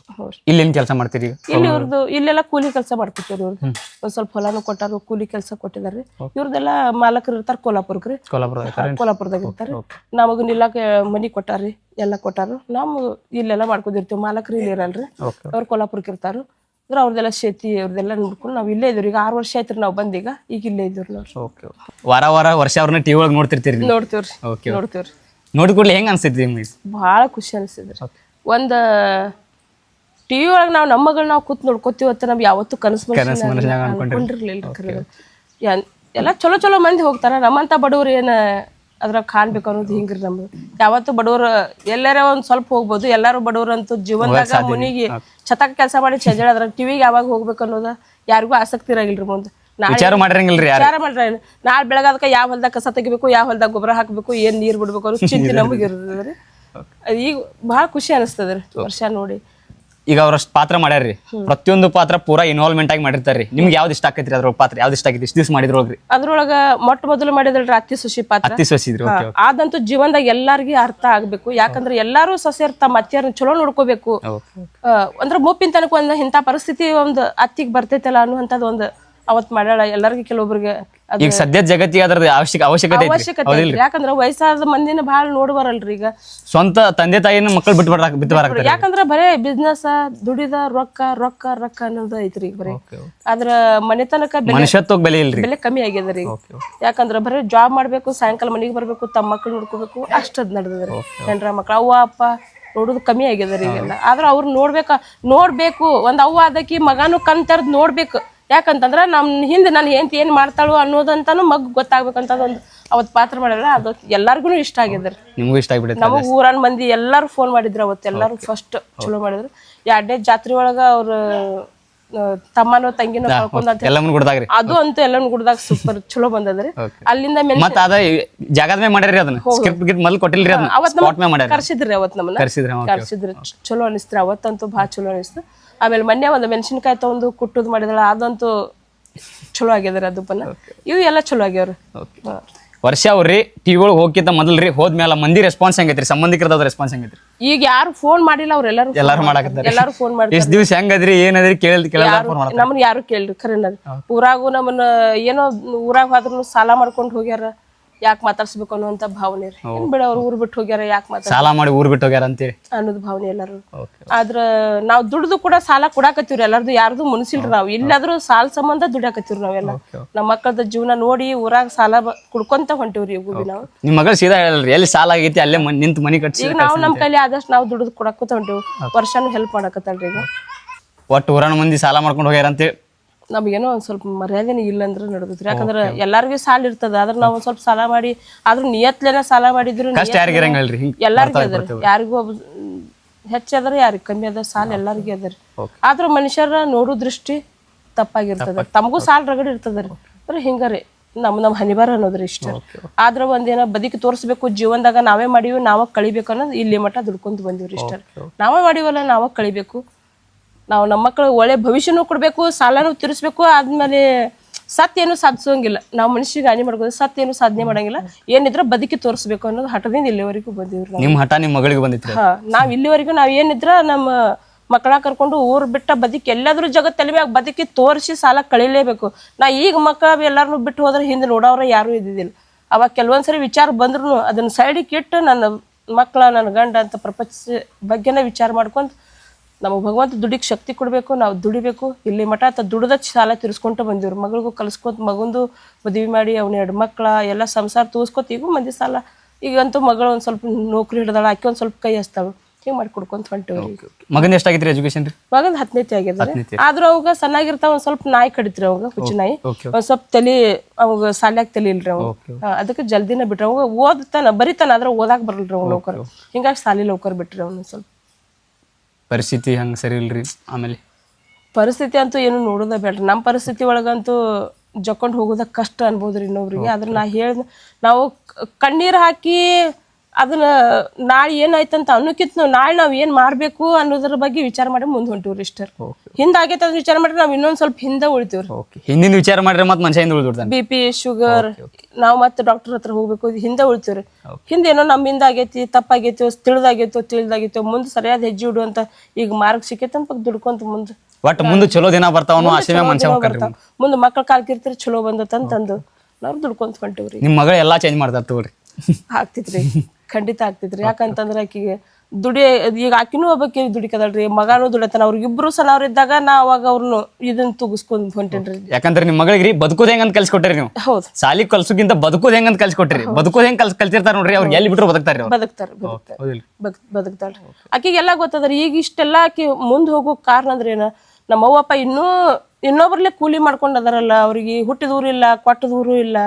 ಕೆಲಸ ಮಾಡ್ತೀರಿ ಈಗ? ಇಲ್ಲಿ ಇವ್ರದ್ದು ಇಲ್ಲೆಲ್ಲ ಕೂಲಿ ಕೆಲಸ ಮಾಡ್ಕೊತೀವ್ರಿ ಇವ್ರದ್ದು ಒಂದ್ ಸ್ವಲ್ಪ ಹೊಲಾನು ಕೊಟ್ಟಾರು ಕೂಲಿ ಕೆಲಸ ಕೊಟ್ಟಿದಾರ್ರಿ. ಇವ್ರದೆಲ್ಲ ಮಾಲಕರು ಇರ್ತಾರ ಕೋಲಾಪುರಕ್ರಿ ಕೋಲಾಪುರ ಕೋಲಾಪುರದಾಗ ಇರ್ತಾರೆ ನಮಗ ನಿಲ್ಲಕ ಮನಿ ಕೊಟ್ಟಾರ್ರಿ ಎಲ್ಲ ಕೊಟ್ಟಾರು. ನಾವು ಇಲ್ಲೆಲ್ಲ ಮಾಡ್ಕೊಂಡಿರ್ತೀವಿ ಮಾಲಕರು ಇಲ್ಲಿ ಇರಲ್ರಿ. ಅವ್ರ ಅವ್ರು ಇರ್ತಾರು. ಅಂದ್ರ ಅವ್ರದೆಲ್ಲ ಶೇತಿ ಅವ್ರದೆಲ್ಲ ನೋಡ್ಕೊಂಡು ನಾವ್ ಇಲ್ಲೇ ಇದ್ರಿ ಈಗ ಆರ್ ವರ್ಷ ಆಯ್ತ್ರಿ ನಾವು ಬಂದೀಗ ಈಗ ಇಲ್ಲೇ ಇದ್ರಿ ನಾವು. ಓಕೆ ವಾರ ವಾರ ವರ್ಷ ಅವ್ರನ್ನ ಟಿವಿ ಒಳಗೆ ನೋಡ್ತಿರ್ತೀರಿ ನೀವು? ನೋಡ್ತೀವ್ರಿ ಓಕೆ ನೋಡ್ತೀವ್ರಿ. ನೋಡಿ ಕೂಡಲೇ ಹೆಂಗೆ ಅನ್ಸಿದ್ವಿ ಬಹಳ ಭಾಳ ಖುಷಿ ಅನಿಸ್ತದ್ರಿ ಟಿ ಟಿವಿ ಒಳಗ ನಾವು ನಮ್ಮ ಮಗಳ್ ನಾವು ಕೂತ್ ನೋಡ್ಕೋತೀವಿ ಅಂತ ನಮ್ಗೆ ಯಾವತ್ತೂ ಕನಸು ಕನಸು ಮನಸ್ನ್ಯಾಗ ಅನ್ಕೊಂಡಿರ್ಲಿಲ್ಲ ಖರೆ ಯನ್- ಎಲ್ಲ ಚಲೋ ಚಲೋ ಮಂದಿ ಹೋಗ್ತಾರ. ನಮ್ಮಂತ ಬಡವ್ರು ಏನ ಅದ್ರಾಗ ಕಾಣ್ಬೇಕು ಅನ್ನೋದು ಹಿಂಗ್ರಿ ನಮ್ದು. ಯಾವತ್ತು ಬಡವ್ರು ಎಲ್ಲರ ಒಂದ್ ಸ್ವಲ್ಪ ಹೋಗ್ಬೋದು. ಎಲ್ಲಾರು ಬಡವ್ರು ಅಂತೂ ಜೀವನದಾಗ ಮುನಿಗಿ ಚತಕ ಕೆಲಸ ಮಾಡಿ ಚಜಳ ಅದ್ರಾಗ ಟಿವಿಗೆ ಯಾವಾಗ ಹೋಗ್ಬೇಕು ಅನ್ನೋದ ಯಾರಿಗೂ ಆಸಕ್ತಿ ಇರಾಗಿಲ್ರಿ ಮುಂದೆ. ವಿಚಾರ ಮಾಡಿರಂಗಿಲ್ರಿ ಯಾರು? ವಿಚಾರ ಮಾಡ್ರಿ ನಾಳೆ ಬೆಳಗಾದಕ್ಕ ಯಾವ ಹೊಲ್ದಾಗ ಕಸ ತೆಗಿಬೇಕು ಯಾವ ಹೊಲ್ದಾಗ ಗೊಬ್ಬರ ಹಾಕಬೇಕು ಏನ್ ನೀರ್ ಬಿಡ್ಬೇಕು ಅನ್ನೋ ಚಿಂತೆ ನಮಗೆ ಇರ್ತದ್ರಿ ಈಗ ಬಹಳ ಖುಷಿ ಅನಿಸ್ತದ್ರಿ ವರ್ಷ ನೋಡಿ. ಈಗ ಅವ್ರಷ್ಟು ಪಾತ್ರ ಮಾಡ್ಯಾರ್ರಿ. ಪ್ರತಿಯೊಂದು ಪಾತ್ರ ಪೂರಾ ಇನ್ವಾಲ್ವ್ಮೆಂಟ್ ಆಗಿ ಮಾಡಿರ್ತಾರೆ ನಿಮ್ಗೆ ಯಾವ್ದು ಇಷ್ಟ ಆಕೈತ್ರಿ ಅದ್ರ ಪಾತ್ರ? ಯಾವ್ದು ಇಷ್ಟ ಆಗೈತಿ ಇಷ್ಟು ದಿವಸ ಮಾಡಿದ್ರೊಳಗ್ರಿ ಅದ್ರೊಳಗ ಮೊಟ್ಟ ಮೊದಲು ಮಾಡಿದಲ್ರಿ ಅತ್ತಿ ಸುಶಿ ಪಾತ್ರ? ಅತ್ತಿ ಸೊಸಿದ್ರಿ ಓಕೆ ಆದಂತೂ ಅದಂತೂ ಜೀವನದಾಗ ಎಲ್ಲಾರ್ಗಿ ಅರ್ಥ ಆಗ್ಬೇಕು. ಯಾಕಂದ್ರೆ ಎಲ್ಲಾರು ಸೊಸೆಯರ್ ತಮ್ಮ ಅತ್ತಿಯರ್ನ ಚಲೋ ನೋಡ್ಕೋಬೇಕು. ಆ, ಅಂದ್ರೆ ಮುಪ್ಪಿನ ತನಕ ಒಂದ್ ಇಂಥ ಪರಿಸ್ಥಿತಿ ಒಂದು ಅತ್ತಿಗೆ ಬರ್ತೈತಲ್ಲ ಅನ್ನುವಂಥದ್ದು ಒಂದು ಅವತ್ ಮಾಡ್ಯಾಳ. ಎಲ್ಲರಿಗೂ ಕೆಲವೊಬ್ರಿಗೆ ಅದು ಈಗ ಸದ್ಯದ ಜಗತ್ತಿಗೆ ಅದ್ರದ್ದು ಅವಶ್ಯಕ ಅವಶ್ಯಕತೆ ಐತ್ರಿ. ಅವಶ್ಯಕತೆ ಐತ್ರಿ. ಯಾಕಂದ್ರೆ ವಯಸ್ಸಾದ ಮಂದಿನ ಬಾಳ ನೋಡ್ಬಾರಲ್ರಿ ಈಗ. ಸ್ವಂತ ತಂದೆ ತಾಯಿನ ಮಕ್ಕಳು ಬಿಟ್ಟು ಬರಾಕ್ ಬಿಟ್ಟು ಬರಾಕ್ತಾರೆ ಯಾಕಂದ್ರ ಬರೇ ಬಿಸ್ನೆಸ್ ದುಡಿದ ರೊಕ್ಕ ರೊಕ್ಕ ರೊಕ್ಕ ಅನ್ನೋದು ಐತ್ರಿ ಈಗ ಬರೀ. ಆದ್ರ ಮನೆತನಕ ಬೆಲೆ ಮನುಷ್ಯತ್ವಕ್ಕೆ ಬೆಲೆ ಇಲ್ರಿ. ಬೆಲೆ ಕಮ್ಮಿ ಆಗ್ಯದ ರೀ ಯಾಕಂದ್ರ ಬರೀ ಜಾಬ್ ಮಾಡ್ಬೇಕು ಸಾಯಂಕಾಲ ಮನೆಗೆ ಬರ್ಬೇಕು ತಮ್ಮ ಮಕ್ಳು ನೋಡ್ಕೋಬೇಕು ಅಷ್ಟದ್ ನಡೆದ್ರಿ ಹೆಂಡ್ರ ಮಕ್ಳು ಅವ್ವ ಅಪ್ಪ ನೋಡೋದು ಕಮ್ಮಿ ಆಗ್ಯದ ರೀ ಈಗೆಲ್ಲ ಆದ್ರ ಅವ್ರು ನೋಡ್ಬೇಕ ನೋಡ್ಬೇಕು. ಒಂದ್ ಅವ್ವ ಅದಕ್ಕೆ ಮಗನು ಕಣ್ ತೆರೆದ್ ನೋಡ್ಬೇಕು. ಯಾಕಂತಂದ್ರ ನಮ್ ಹಿಂದೆ ನಾನು ಹೆಂಡತಿ ಏನ್ ಮಾಡ್ತಾಳು ಅನ್ನೋದಂತಾನು ಮಗ್ ಗೊತ್ತಾಗ್ಬೇಕಂತ ಒಂದು ಅವತ್ ಪಾತ್ರ ಮಾಡಿದ್ರೆ ಅದು ಎಲ್ಲಾರ್ಗು ಇಷ್ಟ ಆಗಿದ್ರು. ನಿಮಗೂ ಇಷ್ಟ ಆಗ್ಬಿಟ್ಟೈತೆ ನಮಗ್ ಊರನ್ ಮಂದಿ ಎಲ್ಲಾರು ಫೋನ್ ಮಾಡಿದ್ರು ಅವತ್ತು ಎಲ್ಲಾರು ಫಸ್ಟ್ ಚಲೋ ಮಾಡಿದ್ರು. ಎರಡನೇ ಜಾತ್ರೆ ಒಳಗ ಅವ್ರ ತಮ್ಮನೋ ತಂಗಿನೋ ಕಳ್ಕೊಂಡ್ ಅಂತ ಎಲ್ಲ ಮುಂದ್ ಗುಡ್ದಾಗ್ರಿ. ಅದು ಅಂತೂ ಎಲ್ಲಾನು ಗುಡ್ದಾಗ ಸೂಪರ್ ಚಲೋ ಬಂದದ್ರಿ. ಅಲ್ಲಿಂದ ಮತ್ತ ಅದ ಜಾಗದ ಮೇಲೆ ಮಾಡ್ಯಾರಿ ಅದನ್ನ? ಸ್ಕ್ರಿಪ್ಟ್ ಗಿಟ್ ಮೊದಲು ಕೊಟ್ಟಿಲ್ರಿ ಅದನ್ನ? ಅವತ್ ಮಾಡ್ಯಾರ ಕರ್ಸಿದ್ರಿ ಅವತ್ ನಮ್ಮನ್ನ. ಕರ್ಸಿದ್ರಿ. ಚಲೋ ಅನಿಸ್ತ್ರಿ ಅವತ್ತಂತೂ ಭಾಳ ಚಲೋ ಅನಿಸ್ತು. ಆಮೇಲೆ ಮೊನ್ನೆ ಒಂದು ಮೆಣಸಿನಕಾಯಿ ತಗೊಂಡು ಕುಟ್ಟುದು ಮಾಡಿದಳ ಅದಂತೂ ಚಲೋ ಆಗ್ಯದ್ರಿ ಅದು ಪನ್ನ ಇವು ಎಲ್ಲ ಚಲೋ ಆಗ್ಯಾವ್ರಿ. ವರ್ಷ ಅವ್ರಿ ಟಿವಿ ಒಳಗೆ ಹೋಗಿಂತ ಮೊದಲ್ರಿ ಹೋದ್ಮೇಲೆ ಮಂದಿ ರೆಸ್ಪಾನ್ಸ್ ಹೆಂಗೈತ್ರಿ? ಸಂಬಂಧಿಕರದ ರೆಸ್ಪಾನ್ಸ್ ಹೆಂಗೈತ್ರಿ? ಈಗ ಯಾರು ಫೋನ್ ಮಾಡಿಲ್ಲ ಅವ್ರೆಲ್ಲರೂ ಎಲ್ಲಾರು ಮಾಡಕತ್ತಾರೆ. ಎಲ್ಲರೂ ಫೋನ್ ಮಾಡಿ ಎಷ್ಟು ದಿವಸ ಹೆಂಗದ್ರಿ ಏನಾದ್ರಿ ಕೇಳಿದ್ ಕೇಳಲ್ಲ ಫೋನ್ ಮಾಡ್ತಾರ. ನಮ್ಮನ್ನ ಯಾರು ಕೇಳ್ರಿ ಖರೇನದ ಊರಾಗೂ ನಮ್ಮನ್ನ ಏನೋ ಊರಾಗ ಹೋದ್ರು ಸಾಲ ಮಾಡ್ಕೊಂಡು ಹೋಗ್ಯಾರ. ಯಾಕೆ ಮಾತಾಡ್ಸ್ಬೇಕು ಅನ್ನುವಂತ ಭಾವನೆ ರೀ ಏನ್ ಬಿಡ ಅವ್ರು ಊರ್ ಬಿಟ್ಟು ಹೋಗ್ಯಾರ ಯಾಕೆ ಮಾತಾಡ ಸಾಲ ಮಾಡಿ ಊರ್ ಬಿಟ್ಟು ಹೋಗ್ಯಾರ ಅಂತೇಳಿ ಅನ್ನೋದು ಭಾವನೆ ಎಲ್ಲಾರು ಆದ್ರ ನಾವ್ ದುಡ್ದು ಕೂಡ ಸಾಲ ಕೊಡಾಕತ್ತೀವ್ರಿ ಎಲ್ಲಾರ್ದು ಯಾರ್ದು ಮುನ್ಸಿಲ್ರಿ ನಾವು. ಇಲ್ಲಾದ್ರೂ ಸಾಲ ಸಂಬಂಧ ದುಡ್ಯಾಕತ್ತೀವ್ರಿ ನಾವೆಲ್ಲ. ನಮ್ಮ ಮಕ್ಕಳದ ಜೀವನ ನೋಡಿ ಊರಾಗ ಸಾಲ ಕುಡ್ಕೊಂತ ಹೊಂಟಿವ್ರಿ ಬಿ ನಾವು ನಿಮ್ ಮಗಳು ಸೀದಾ ಹೇಳಲ್ರಿ ಎಲ್ಲಿ ಸಾಲ ಆಗೈತಿ ಅಲ್ಲೇ ನಿಂತ ಮನಿ ಕಟ್ಸಿ ಈಗ ನಾವು ನಮ್ಮ ಕೈಲಿ ಆದಷ್ಟು ನಾವು ದುಡ್ದು ಕೊಡಾಕತ್ತ ಹೊಂಟಿವ್. ವರ್ಷಾನು ಹೆಲ್ಪ್ ಮಾಡಕತ್ತಲ್ರಿ ಈಗ. ಒಟ್ಟು ಊರನ ಮಂದಿ ಸಾಲ ಮಾಡ್ಕೊಂಡು ಹೋಗ್ಯಾರ ಅಂತೇಳಿ ನಮಗೇನೋ ಒಂದು ಸ್ವಲ್ಪ ಮರ್ಯಾದೆನೇ ಇಲ್ಲ ಅಂದ್ರೆ ನಡೆದ್ರಿ ಯಾಕಂದ್ರೆ ಎಲ್ಲಾರ್ಗೂ ಸಾಲ ಇರ್ತದ. ಆದ್ರೆ ನಾವು ಒಂದ್ ಸ್ವಲ್ಪ ಸಾಲ ಮಾಡಿ ಆದ್ರೂ ನಿಯತ್ಲೆನ ಸಾಲ ಮಾಡಿದ್ರು ಕಷ್ಟ ಯಾರಿಗೆ ಇರಂಗಿಲ್ರಿ ಹಿಂಗ್ ಎಲ್ಲಾರ್ಗೂ ಅದ ಯಾರಿಗೂ ಒಬ್ಬ ಹೆಚ್ಚಾದ್ರೆ ಯಾರಿಗೆ ಕಮ್ಮಿ ಅದ ಸಾಲ ಎಲ್ಲರಿಗೂ ಅದ ಆದ್ರೂ ಮನುಷ್ಯರ ನೋಡು ದೃಷ್ಟಿ ತಪ್ಪಾಗಿರ್ತದ. ತಮಗೂ ಸಾಲ ರಗಡಿ ಇರ್ತದ ರೀ. ಹಿಂಗಾರಿ ನಮ್ ನಮ್ ಹನಿಬಾರ ಅನ್ನೋದ್ರಿ ಇಷ್ಟ. ಆದ್ರ ಒಂದೇನ ಬದುಕಿ ತೋರಿಸ್ಬೇಕು ಜೀವನದಾಗ ನಾವೇ ಮಾಡಿವಿ ನಾವ ಕಳಿಬೇಕು ಅನ್ನೋದು ಇಲ್ಲಿ ಮಠ ದುಡ್ಕೊಂಡು ಬಂದಿವ್ರಿ ಇಷ್ಟ ನಾವೇ ಮಾಡಿವಲ್ಲ ನಾವ ಕಳಿಬೇಕು. ನಾವು ನಮ್ಮ ಮಕ್ಕಳು ಒಳ್ಳೆ ಭವಿಷ್ಯನೂ ಕೊಡಬೇಕು ಸಾಲನೂ ತೀರಿಸ್ಬೇಕು ಆದ್ಮೇಲೆ ಸತ್ ಏನು ಸಾಧಿಸೋಂಗಿಲ್ಲ ನಾವು ಮನುಷ್ಯಗೆ ಹಾನಿ ಮಾಡ್ಬೋದು ಸತ್ ಏನು ಸಾಧನೆ ಮಾಡಂಗಿಲ್ಲ. ಏನಿದ್ರೆ ಬದುಕಿ ತೋರಿಸ್ಬೇಕು ಅನ್ನೋದು ಹಠದಿಂದ ಇಲ್ಲಿವರೆಗೂ ಬಂದಿವ್ರಿ ನಿಮ್ಮ ನಿಮ್ ಹಠ ನಿಮ್ ಮಗಳಿಗೆ ಬಂದಿತ್ತು ಹಾ ನಾವ್ ಇಲ್ಲಿವರೆಗೂ ನಾವ್ ಏನಿದ್ರ ನಮ್ಮ ಮಕ್ಕಳ ಕರ್ಕೊಂಡು ಊರ್ ಬಿಟ್ಟ ಬದುಕಿ ಎಲ್ಲಾದ್ರೂ ಜಗತ್ತಲ್ಲಿ ಮ್ಯಾಗ ಬದುಕಿ ತೋರಿಸಿ ಸಾಲ ಕಳಿಲೇಬೇಕು. ನಾ ಈಗ ಮಕ್ಕಳ ಎಲ್ಲಾರನು ಬಿಟ್ಟು ಹೋದ್ರೆ ಹಿಂದೆ ನೋಡೋರ ಯಾರು ಇದ್ದಿದ್ದಿಲ್ಲ. ಅವಾಗ ಕೆಲವೊಂದ್ಸರಿ ವಿಚಾರ ಬಂದ್ರು ಅದನ್ನ ಸೈಡಿಗೆ ಇಟ್ಟು ನನ್ನ ಮಕ್ಕಳ ನನ್ನ ಗಂಡ ಅಂತ ಪ್ರಪಂಚ ಬಗ್ಗೆನ ವಿಚಾರ ಮಾಡ್ಕೊಂತ ನಮಗೆ ಭಗವಂತ ದುಡಿಗೆ ಶಕ್ತಿ ಕೊಡಬೇಕು ನಾವು ದುಡಿಬೇಕು. ಇಲ್ಲಿ ಮಠ ಅಥವಾ ದುಡ್ದ ಸಾಲ ತೀರಿಸ್ಕೊಂತ ಬಂದಿವ್ರು. ಮಗಳಿಗೂ ಕಲಿಸ್ಕೊತ ಮಗಂದು ಮದುವೆ ಮಾಡಿ ಅವ್ನ ಎರಡು ಮಕ್ಕಳ ಎಲ್ಲ ಸಂಸಾರ ತೋರಿಸ್ಕೊತ ಈಗೂ ಮಂದಿ ಸಾಲ. ಈಗಂತೂ ಮಗಳು ಒಂದು ಸ್ವಲ್ಪ ನೌಕರಿ ಹಿಡ್ದಾಳ ಆಕೆ ಒಂದು ಸ್ವಲ್ಪ ಕೈ ಹಚ್ತಾಳು. ಹಿಂಗೆ ಮಾಡಿ ಕೊಡ್ಕೊಂತ ಹೊಂಟಿವ್ರಿ ಮಗನ ಎಷ್ಟಾಗಿದ್ರಿ ಎಜುಕೇಶನ್ ರೀ? ಮಗಂದ್ ಹತ್ತನೇತಿ ಆಗ್ಯದ ಆದ್ರೂ ಅವಾಗ ಸಣ್ಣಾಗಿರ್ತಾವ ಒಂದ್ ಸ್ವಲ್ಪ ನಾಯಿ ಕಡಿತ್ರಿ ಅವಾಗ ಹುಚ್ಚು ನಾಯಿ. ಒಂದ್ ಸ್ವಲ್ಪ ತಲಿ ಅವಾಗ ಸಾಲ್ಯಾಗ ತಲಿ ಇಲ್ರಿ ಅವಾಗ. ಹಾ, ಅದಕ್ಕೆ ಜಲ್ದಿನ ಬಿಟ್ರಿ ಅವಾಗ ಓದ್ತಾನ ಬರಿತಾನ ಆದ್ರೆ ಓದಾಕ್ ಬರಲ್ರಿ ಅವ್ ನೌಕರ್. ಹಿಂಗಾಗಿ ಸಾಲಿ ನೌಕರ್ ಬಿಟ್ರಿ ಅವ್ನ ಸ್ವಲ್ಪ. ಪರಿಸ್ಥಿತಿ ಹಂಗೆ ಸರಿ ಇಲ್ರಿ ಆಮೇಲೆ? ಪರಿಸ್ಥಿತಿ ಅಂತೂ ಏನು ನೋಡೋದ ಬೇಡ್ರಿ. ನಮ್ಮ ಪರಿಸ್ಥಿತಿ ಒಳಗಂತೂ ಜಕ್ಕೊಂಡು ಹೋಗೋದ ಕಷ್ಟ ಅನ್ಬೋದ್ರಿ ಇನ್ನೊಬ್ರಿಗೆ. ಆದ್ರೆ ನಾ ಹೇಳ್ದ ನಾವು ಕಣ್ಣೀರು ಹಾಕಿ ಅದನ್ನ ನಾಳೆ ಏನಾಯ್ತಂತ ಅನ್ನೋಕ್ಕಿಂತ ನಾವು ನಾಳೆ ನಾವ್ ಏನ್ ಮಾಡ್ಬೇಕು ಅನ್ನೋದ್ರ ಬಗ್ಗೆ ವಿಚಾರ ಮಾಡಿ ಮುಂದೆ ಹೊಂಟಿವ್ರಿ ಇಷ್ಟರ್. ಹಿಂದಾಗೈತೆ ಅದನ್ನ ವಿಚಾರ ಮಾಡಿದ್ರೆ ನಾವ್ ಇನ್ನೊಂದ್ ಸ್ವಲ್ಪ ಹಿಂದೆ ಉಳಿತೀವ್ರಿ. ಓಕೆ ಹಿಂದಿನ ವಿಚಾರ ಮಾಡಿದ್ರೆ ಮತ್ತೆ ಮನುಷ್ಯ ಹಿಂದೆ ಉಳಿದ್ಬಿಡ್ತಾನೆ ಬಿ ಪಿ ಶುಗರ್ ನಾವು ಮತ್ತೆ ಡಾಕ್ಟರ್ ಹತ್ರ ಹೋಗ್ಬೇಕು ಇದು ಹಿಂದೆ ಉಳಿತೀವ್ರಿ. ಹಿಂದೆ ಏನೋ ನಮ್ಮಿಂದ ಆಗೈತಿ ತಪ್ಪಾಗೈತಿ ತಿಳಿದಾಗೈತೋ ತಿಳಿದಾಗೈತೋ ಮುಂದೆ ಸರಿಯಾದ ಹೆಜ್ಜೆ ಇಡು ಅಂತ ಈಗ ಮಾರ್ಕ್ ಸಿಕ್ಕೈತೆ ಅಂತ ದುಡ್ಕೊಂತ ಮುಂದೆ ಒಟ್ಟು ಮುಂದೆ ಚಲೋ ದಿನ ಬರ್ತಾವನು ಆಸೆ ಮನುಷ್ಯ ಮುಂದೆ ಮಕ್ಳ ಕಾಲ್ಕಿರ್ತಾರೆ ಚಲೋ ಬಂದತ್ತಂತಂದು ನಾವು ದುಡ್ಕೊಂತ ಹೊಂಟಿವ್ರಿ. ನಿಮ್ಮ ಮಗಳು ಎಲ್ಲಾ ಚೇಂಜ್ ಮಾಡ್ತಾರೆ ತಗೋರಿ ಆಗ್ತಿತ್ರಿ. ಖಂಡಿತ ಆಗ್ತೈತ್ರಿ ಯಾಕಂತಂದ್ರ ಆಕಿಗೆ ದುಡಿ ಈಗ ಆಕಿನೂ ಒಬ್ಬಾಕಿ ದುಡಿಕದಳ್ರಿ ಮಗನೂ ದುಡತಾನ. ಅವ್ರಿಗಿಬ್ರು ಇದ್ದಾಗ ನಾ ಅವಾಗ ಅವ್ರನ್ನು ಇದನ್ನ ತುಗಿಸ್ಕೊಂಡ್ ಹೊಂಟೇನ್ರಿ. ಯಾಕಂದ್ರೆ ನಿಮ್ ಮಗಳಿಗೆ ರೀ ಬದುಕೋದ್ ಹೆಂಗಂತ ಕಲ್ಸ್ಕೊಟ್ರಿ ನೀವು. ಹೌದು. ಸಾಲಿ ಕಲ್ಸೋಕ್ಕಿಂತ ಬದುಕೋದ್ ಹೆಂಗಂತ ಕಲ್ಸ್ಕೊಟ್ರಿ. ಬದುಕೋದ್ ಹೆಂಗ್ ಕಲ್ಸ್ ಕಲ್ತಿರ್ತಾರ ನೋಡ್ರಿ ಅವ್ರಿಗೆ ಎಲ್ಲಿ ಬಿಟ್ರು ಬದುಕ್ತಾರ ಬದುಕ್ತಾರೆ ಬದುಕ್ತಾರ. ಬದುಕ್ತಾಳ್ರಿ. ಆಕಿಗೆಲ್ಲ ಗೊತ್ತದ್ರಿ ಈಗ ಇಷ್ಟೆಲ್ಲ ಆಕಿ ಮುಂದ್ ಹೋಗೋ ಕಾರಣ ಅಂದ್ರೆ ಏನ ನಮ್ಮ ಅವ್ವಪ್ಪ ಇನ್ನೂ ಇನ್ನೊಬ್ರಲ್ಲೇ ಕೂಲಿ ಮಾಡ್ಕೊಂಡ್ ಅದಾರಲ್ಲ ಅವ್ರಿಗೆ ಹುಟ್ಟಿದ ಇಲ್ಲ ಕೊಟ್ಟದ ಊರು ಇಲ್ಲ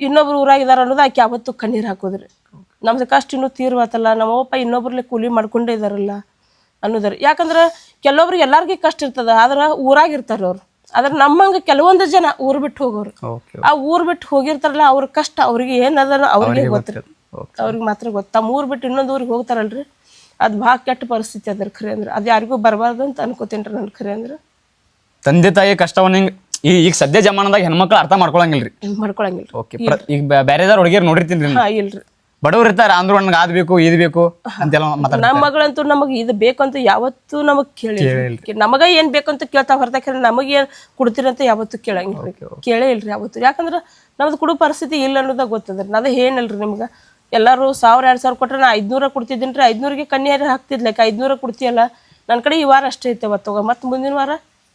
ಇನ್ನೊಬ್ರು ಊರಾಗಿದಾರ ಅನ್ನೋದು ಆಕಿ ಯಾವತ್ತು ಕಣ್ಣೀರ್ ಹಾಕೋದ್ರಿ ನಮ್ದು ಕಷ್ಟ ಇನ್ನೂ ತೀರ್ವಾತಲ್ಲ ನಮ್ಮ ಇನ್ನೊಬ್ರಲ್ಲಿ ಕೂಲಿ ಮಾಡ್ಕೊಂಡೇ ಇದಾರಲ್ಲ ಅನ್ನೋದ್ರಿ. ಯಾಕಂದ್ರ ಕೆಲವೊಬ್ರಿಗೆ ಎಲ್ಲಾರ್ಗಿ ಕಷ್ಟ ಇರ್ತದ ಆದ್ರ ಊರಾಗಿರ್ತಾರ ಅವ್ರು. ಆದ್ರ ನಮ್ಮಂಗ ಕೆಲವೊಂದು ಜನ ಊರ್ ಬಿಟ್ಟು ಹೋಗೋರು. ಆ ಊರ್ ಬಿಟ್ಟು ಹೋಗಿರ್ತಾರಲ್ಲ ಅವ್ರ ಕಷ್ಟ ಅವ್ರಿಗೆ ಏನದರ ಅದನ್ನ ಅವ್ರಿಗೆ ಗೊತ್ತಿರ ಅವ್ರಿಗೆ ಮಾತ್ರ ಗೊತ್ತ. ತಮ್ಮ ಊರ್ ಬಿಟ್ಟು ಇನ್ನೊಂದ್ ಊರಿಗೆ ಹೋಗ್ತಾರಲ್ರಿ ಅದ್ ಭಾಳ ಕೆಟ್ಟ ಪರಿಸ್ಥಿತಿ ಅದ್ರ ಖರೆ ಅಂದ್ರೆ. ಅದ್ ಯಾರಿಗೂ ಬರಬಾರ್ದು ಅಂತ ಅನ್ಕೋತೇನ್ರಿ ನನ್ ಖರೆ ಅಂದ್ರೆ. ತಂದೆ ತಾಯಿ ಕಷ್ಟವನ್ನ ಹಿಂಗ್ ಈ- ಈಗ ಸದ್ಯ ಜಮಾನದಾಗ ಹೆಣ್ಮಕ್ಳು ಅರ್ಥ ಮಾಡ್ಕೊಳಂಗಿಲ್ರಿ. ಮಾಡ್ಕೊಳಂಗಿಲ್ಲ ಓಕೆ ಈಗ ಬೇರೆದಾರ ಹುಡುಗಿಯರ್ ನೋಡಿರ್ತೀನಿ ಹಾ ಇಲ್ರಿ. ಬಡವ್ರು ಇರ್ತಾರೆ ಅಂದ್ರು ನನಗೆ ಅದ್ ಬೇಕು ಇದ್ ಬೇಕು ಅಂತೆಲ್ಲ ನಮ್ಮ ಮಗಳಂತೂ ನಮಗೆ ಇದು ಬೇಕಂತ ಯಾವತ್ತೂ ನಮಗ್ ಕೇಳಿ ನಮಗ ಏನ್ ಬೇಕಂತ ಕೇಳ್ತಾ ಹೊರತಾಕ ನಮಗೆ ಏನ್ ಕೊಡ್ತೀರಂತ ಯಾವತ್ತೂ ಕೇಳಂಗಿಲ್ಲ. ಕೇಳೇ ಇಲ್ರಿ ಯಾವತ್ತು. ಯಾಕಂದ್ರ ನಮ್ದು ಕೊಡೋ ಪರಿಸ್ಥಿತಿ ಇಲ್ಲ ಅನ್ನೋದಾಗ ಗೊತ್ತದ್ರಿ. ನಾದ ಏನಲ್ರಿ ನಿಮ್ಗ? ಎಲ್ಲಾರು ಸಾವಿರ ಎರಡ್ ಸಾವಿರ ಕೊಟ್ರೆ ನಾ ಐದ್ನೂರ ರೀ. ಐದ್ನೂರಿಗೆ ಕನ್ಯಾರಿ ಹಾಕ್ತಿದ್ಲಕ್ಕ ಐದ್ನೂರ ಕೊಡ್ತೀಯಲ್ಲ? ನನ್ನ ಕಡೆ ಈ ವಾರ ಅಷ್ಟೇ ಐತೆ ಅವತ್ತೋಗ ಮತ್ತೆ ಮುಂದಿನ ವಾರ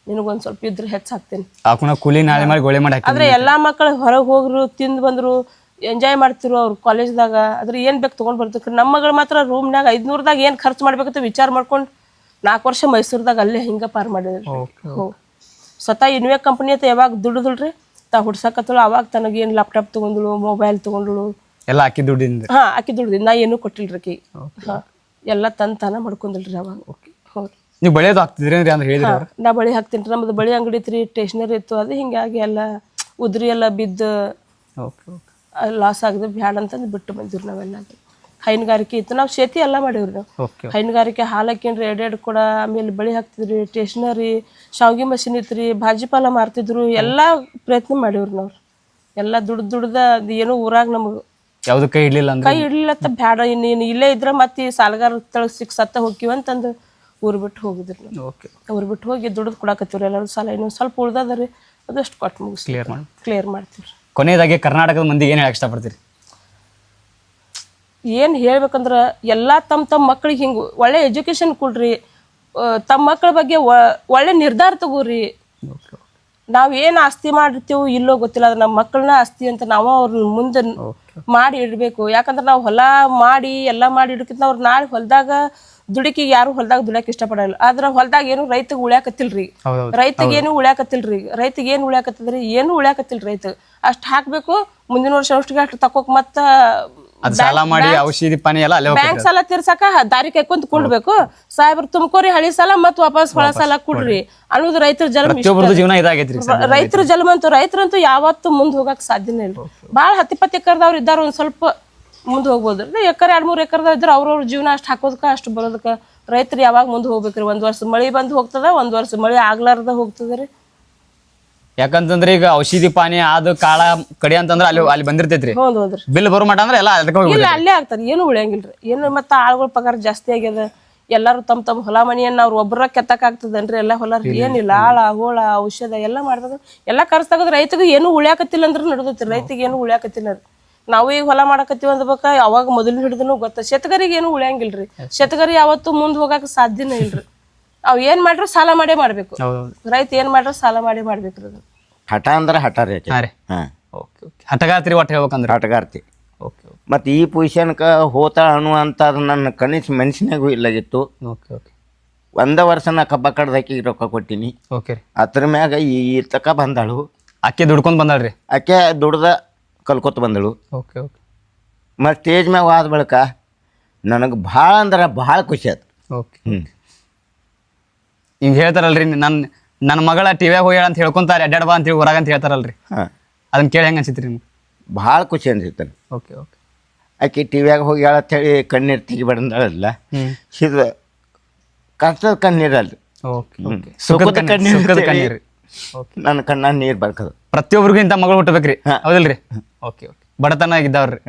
ನಿನಗೊಂದ್ ಸ್ವಲ್ಪ ಇದ್ರೆ ಹೆಚ್ಚು ಹಾಕ್ತೇನೆ ಹಾಕೋಣ ಕೂಲಿ ನಾಳೆ ಮಾಡಿ ಗೋಳೆ ಮಾಡಿ ಹಾಕಿ ಆದ್ರೆ ಎಲ್ಲಾ ಮಕ್ಕಳು ಹೊರಗೆ ಹೋಗ್ರು ತಿಂದು ಬಂದ್ರು ಎಂಜಾಯ್ ಮಾಡ್ತಿರು ಅವ್ರು ಕಾಲೇಜ್ದಾಗ ಅದ್ರ ಏನ್ ಬೇಕು ತಗೊಂಡ್ ಬರ್ತಿದ್ರು ನಮ್ಮ ಮಗಳು ಮಾತ್ರ ರೂಮ್ನಾಗ ಐದ್ನೂರ್ದಾಗ ಏನ್ ಖರ್ಚು ಮಾಡ್ಬೇಕಂತ ವಿಚಾರ ಮಾಡ್ಕೊಂಡು ನಾಲ್ಕು ವರ್ಷ ಮೈಸೂರ್ದಾಗ ಅಲ್ಲೇ ಹಿಂಗ ಪಾರ್ ಮಾಡಿದ್ರಿ. ಹೋ. ಸ್ವತಃ ಇನ್ವೇ ಕಂಪನಿ ಅಂತ ಯಾವಾಗ ದುಡಿದ್ರಿ ತಾ ಹುಡ್ಸಕತ್ತಳು ಅವಾಗ ತನಗೇನು ಲ್ಯಾಪ್ಟಾಪ್ ತಗೊಂಡಳು ಮೊಬೈಲ್ ತಗೊಂಡಳು. ಎಲ್ಲ ಹಾಕಿ ದುಡ್ಡಿಂದ. ಹಾ ಆಕಿ ದುಡ್ಡಿಂದ. ನಾ ಏನೂ ಕೊಟ್ಟಿಲ್ರಿ ಆಕಿ ಹಾ ಎಲ್ಲ ತಂದ್ ತಾನ ಮಾಡ್ಕೊಂಡಲ್ರಿ ಅವಾಗ. ಹೌದು ನೀವು ಬಳಿಯೋದು ಆಗ್ತಿದ್ರಿ ಅಂದ್ರೆ ಹೇಳಿದ್ರಿ ನಾ ಬಳಿ ಹಾಕ್ತೀನಿ ನಮ್ಮದು ಬಳಿ ಅಂಗಡಿ ಇತ್ರಿ ಸ್ಟೇಷನರಿ ಇತ್ತು ಅದು ಹಿಂಗಾಗಿ ಎಲ್ಲ ಉದ್ರಿ ಎಲ್ಲ ಬಿದ್ದು ಓಕೆ. ಲಾಸ್ ಆಗಿದೆ ಬ್ಯಾಡ ಅಂತಂದು ಬಿಟ್ಟು ಬಂದಿವ್ರಿ ನಾವೆಲ್ಲ ಹೈನುಗಾರಿಕೆ ಇತ್ತು. ನಾವು ಶೇತಿ ಎಲ್ಲ ಮಾಡಿವ್ರಿ ನಾವು. ಹೈನುಗಾರಿಕೆ ಹಾಲು ಹಾಕಿನ್ರಿ ಎರಡೆರಡು ಕೂಡ ಆಮೇಲೆ ಬಳಿ ಹಾಕ್ತಿದ್ರಿ ಸ್ಟೇಷನರಿ ಶಾವ್ಗಿ ಮಷಿನ್ ಇತ್ತು ಭಾಜಿಪಾಲ ಮಾರ್ತಿದ್ರು ಎಲ್ಲ ಪ್ರಯತ್ನ ಮಾಡೀವ್ರಿ ನಾವು. ಎಲ್ಲ ದುಡ್ದು ದುಡ್ದ ಏನೋ ಊರಾಗ ನಮಗೆ ಯಾವ್ದು ಕೈ ಇಡ್ಲಿಲ್ಲ ಕೈ ಕೈ ಇಡ್ಲಿಲ್ಲತ್ತ ಬ್ಯಾಡ ನೀನು ಇಲ್ಲೇ ಇದ್ರ ಮತ್ತೆ ಸಾಲಗಾರ ತಳಗ್ ಸಿಕ್ ಸತ್ತ ಹೋಗಿವ ಅಂತಂದು ಊರ್ ಬಿಟ್ಟು ಹೋಗಿದ್ರಿ ನಾವು. ಊರ್ ಬಿಟ್ಟು ಹೋಗಿ ದುಡ್ದು ಕೊಡಾಕತ್ತೀವ್ರಿ ಎಲ್ಲರೂ ಸಾಲ. ಇನ್ನೊಂದು ಸ್ವಲ್ಪ ಉಳ್ದದ ರೀ ಅದಷ್ಟು ಕೊಟ್ಟು ಮುಗಿಸ್ ಕ್ಲಿಯರ್ ಮಾಡಿ ಕ್ಲಿಯರ್ ಮಾಡ್ತೀವ್ರಿ. ಕೊನೆಯದಾಗಿ ಕರ್ನಾಟಕದ ಮಂದಿಗೆ ಏನು ಹೇಳಕ್ಕೆ ಇಷ್ಟಪಡ್ತೀರಿ? ಏನು ಹೇಳ್ಬೇಕಂದ್ರ ಎಲ್ಲ ತಮ್ಮ ತಮ್ಮ ಮಕ್ಳಿಗೆ ಹಿಂಗೆ ಒಳ್ಳೆ ಎಜುಕೇಶನ್ ಕೊಡ್ರಿ ತಮ್ಮ ಮಕ್ಕಳ ಬಗ್ಗೆ ಒಳ್ಳೆ ನಿರ್ಧಾರ ತಗೋರಿ. ನಾವು ಏನು ಏನ್ ಆಸ್ತಿ ಮಾಡಿರ್ತೀವೋ ಇಲ್ಲೋ ಗೊತ್ತಿಲ್ಲ ಅದು ನಮ್ಮ ಮಕ್ಕಳನ್ನ ಆಸ್ತಿ ಅಂತ ನಾವು ಅವ್ರ ಮುಂದೆ ಮಾಡಿ ಇಡಬೇಕು. ಯಾಕಂದ್ರೆ ನಾವು ಹೊಲ ಮಾಡಿ ಎಲ್ಲ ಮಾಡಿ ಇಡಕ್ಕಿಂತ ಅವ್ರು ನಾಳೆ ಹೊಲದಾಗ ದುಡುಕಿಗೆ ಯಾರು ಹೊಲದಾಗ ದುಡಿಯಕ್ಕೆ ಇಷ್ಟಪಡಲ್ಲ. ಆದ್ರ ಹೊಲದಾಗ ಏನು ರೈತ ಉಳ್ಯಾಕತ್ತಿಲ್ರಿ. ರೈತಗ ಏನು ಉಳ್ಯಾಕತ್ತಿಲ್ರಿ. ರೈತಗ ಏನು ಉಳ್ಯಾಕತ್ತದ್ರಿ? ಏನು ಉಳ್ಯಾಕತ್ತಿಲ್ ರೈತ ಅಷ್ಟ ಹಾಕ್ಬೇಕು ಮುಂದಿನ ವರ್ಷ ಅಷ್ಟಿಗೆ ಅಷ್ಟು ತಕೋಕ್ ಮತ್ತ ಸಾಲ ಮಾಡಿ ಔಷಧಿ ಪಾನಿ ಎಲ್ಲ ಬ್ಯಾಂಕ್ ಸಾಲ ತೀರ್ಸಕ ದಾರಿ ಕೈಕೊಂತ ಕುಂಡ್ಬೇಕು. ಸಾಹೇಬ್ರು ತುಮಕೋರಿ ಹಳಿ ಸಾಲ ಮತ್ತ ವಾಪಸ್ ಹೊಳ ಸಾಲ ಕೊಡ್ರಿ. ಅನ್ನೋದು ರೈತರ ಜನ್ಮ ಇಷ್ಟ. ಜೀವನ ಇದಾಗೈತ್ರಿ ರೈತರ ರೈತರ ಜನ್ಮಂತೂ ರೈತರಂತೂ ಯಾವತ್ತೂ ಮುಂದ್ ಹೋಗಕ್ ಸಾಧ್ಯನೇ ಇಲ್ಲ. ಬಾಳ ಹತ್ತಿ ಪತ್ತಿ ಎಕರ್ದವ್ರು ಇದ್ದಾರ ಒಂದ್ ಸ್ವಲ್ಪ ಮುಂದ್ ಹೋಗ್ಬೋದು. ಎಕರೆ ಎರಡು ಮೂರು ಎಕರೆದ ಇದ್ರೆ ಅವ್ರವ್ರ ಜೀವನ ಅಷ್ಟು ಹಾಕೋದಕ್ಕೆ ಅಷ್ಟು ಬರೋದಕ್ಕೆ ರೈತರು ಯಾವಾಗ ಮುಂದೆ ಹೋಗ್ಬೇಕ್ರಿ? ಒಂದು ವರ್ಷ ಮಳೆ ಬಂದು ಹೋಗ್ತದ ಒಂದು ವರ್ಷ ಮಳೆ ಆಗ್ಲಾರ್ದ ಹೋಗ್ತದ್ರಿ? ಯಾಕಂತಂದ್ರೆ ಈಗ ಔಷಧಿ ಪಾನಿ ಅದು ಕಾಳ ಕಡಿ ಅಂತಂದ್ರೆ ಅಲ್ಲಿ ಅಲ್ಲಿ ಬಂದಿರ್ತೈತ್ರಿ. ಹೌದು ಹೌದ್ರಿ. ಬಿಲ್ ಬರೋ ಮಟ ಅಂದ್ರೆ ಎಲ್ಲ ಅದಕ್ಕೆ ಹೋಗಿ ಇಲ್ಲ ಅಲ್ಲೇ ಆಗ್ತಾರೆ ಏನು ಉಳಿಯಂಗಿಲ್ರಿ. ಏನು ಮತ್ತೆ ಆಳುಗಳ ಪಗಾರ ಜಾಸ್ತಿ ಆಗ್ಯದ. ಎಲ್ಲಾರು ತಮ್ಮ ತಮ್ಮ ಹೊಲ ಮನೆಯನ್ನ ಅವ್ರು ಒಬ್ಬರ ಕೆತ್ತಕ್ ಆಗ್ತದನ್ರಿ? ಎಲ್ಲ ಹೊಲ ಏನಿಲ್ಲ ಆಳ ಹೋಳ ಔಷಧ ಎಲ್ಲ ಮಾಡ್ಬೇಕು ಎಲ್ಲ ಖರ್ಚು ರೈತಗ ರೈತಗೆ ಏನು ಉಳ್ಯಾಕತ್ತಿಲ್ಲ ಅಂದ್ರೆ ನಡ್ದೈತಿ ರೈತಿಗೆ ಏನು ಉಳ್ಯಾಕತ್ತಿಲ್ಲ ರೀ. ನಾವು ಈಗ ಹೊಲ ಮಾಡಕತ್ತೀವಿ ಅಂದ್ಬೇಕ ಅವಾಗ ಮೊದಲು ಹಿಡಿದನು ಗೊತ್ತ. ಶತಕರಿಗೆ ಏನು ಉಳಿಯಂಗಿಲ್ರಿ. ಶತಕರಿ ಯಾವತ್ತು ಮುಂದ್ ಹೋಗಾಕ ಸಾಧ್ಯನೇ ಇಲ್ರಿ. ಅವ್ ಏನ್ ಮಾಡ್ರು ಸಾಲ ಮಾಡೇ ಮಾಡ್ಬೇಕು. ರೈತ ಏನ್ ಮಾಡ್ರು ಸಾಲ ಮಾಡಿ ಮಾಡ್ಬೇಕ್ರಿ ಅದು ಹಠ ಅಂದ್ರೆ ಹಠ ರೀ ಆಕೆ. ಹಾಂ ರೀ. ಹಾಂ. Okay okay. ಹಟಗಾತ್ರಿ ಒಟ್ಟು ಹೇಳ್ಬೇಕಂದ್ರೆ? ಆಟಗಾರ್ತಿ ಓಕೆ ಓಕೆ. ಮತ್ತು ಈ ಪೊಸಿಷನ್ಕ ಹೋತ ಅನ್ನುವಂಥದ್ದು ನನ್ನ ಕನಿಷ್ಠ ಮನುಷ್ಯನಾಗೂ ಇಲ್ಲಾಗಿತ್ತು. Okay okay. ಒಂದ ವರ್ಷ ನಾ ಕಬ್ಬ ಕಡ್ದಾಕಿ ರೊಕ್ಕ ಕೊಟ್ಟಿನಿ. ಓಕೆ ರೀ. ಅದ್ರ ಮ್ಯಾಗ ಈ ತಕ ಬಂದಾಳು. ಅಕ್ಕಿ ದುಡ್ಕೊಂಡ್ ಬಂದಾಳ್ರಿ? ಆಕೆ ದುಡ್ದ ಕಲ್ಕೊತ ಬಂದಳು. Okay okay. ಮತ್ತು ಸ್ಟೇಜ್ ಮ್ಯಾಗ ಹೋದ ಬಳಿಕ ನನಗೆ ಭಾಳ ಅಂದ್ರೆ ಭಾಳ ಖುಷಿ ಆಯ್ತು ಓಕೆ ಹ್ಞೂ ಹಿಂಗ ಹೇಳ್ತಾರಲ್ರಿ ನನ್ನ ನನ್ನ ಮಗಳ ಟಿವ್ಯಾಗ ಹೋಗ್ಯಾಳ ಅಂತ ಹೇಳ್ಕೊಂತಾರೆ ಅಡ್ಡಾಡ್ಬಾ ಅಂತ ಹೇಳಿ ಹೊರಗಂತ ಹೇಳ್ತಾರಲ್ರಿ. ಹಾಂ. ಅದನ್ನ ಕೇಳಿ ಹೆಂಗೆ ಅನ್ಸಿತ್ರಿ ನಿಮ್ಗೆ? ಭಾಳ ಖುಷಿ ಅನ್ಸಿತ್ತು ಓಕೆ ಓಕೆ. ಆಕೆ ಟಿ ವ್ಯಾಗ ಹೋಗಿ ಹೇಳಿ ಕಣ್ಣೀರು ತೆಗಿಬೇಡಂದಳಲ್ಲ ಹ್ಮ್. ಇದು ಕಷ್ಟದ ಕಣ್ಣೀರಲ್ಲ ಓಕೆ ಓಕೆ. ಸುಖದ ಕಣ್ಣೀರು ಅಂತೇಳಿ. ನನ್ನ ಕಣ್ಣ ನೀರು ಬರ್ಕದು. ಪ್ರತಿಯೊಬ್ಬರಿಗೂ ಇಂಥ ಮಗಳು ಹುಟ್ಟಬೇಕ್ರಿ. ಹೌದಲ್ರಿ? Okay okay. ಬಡತನ ಇದ್ದಾವ್ರಿ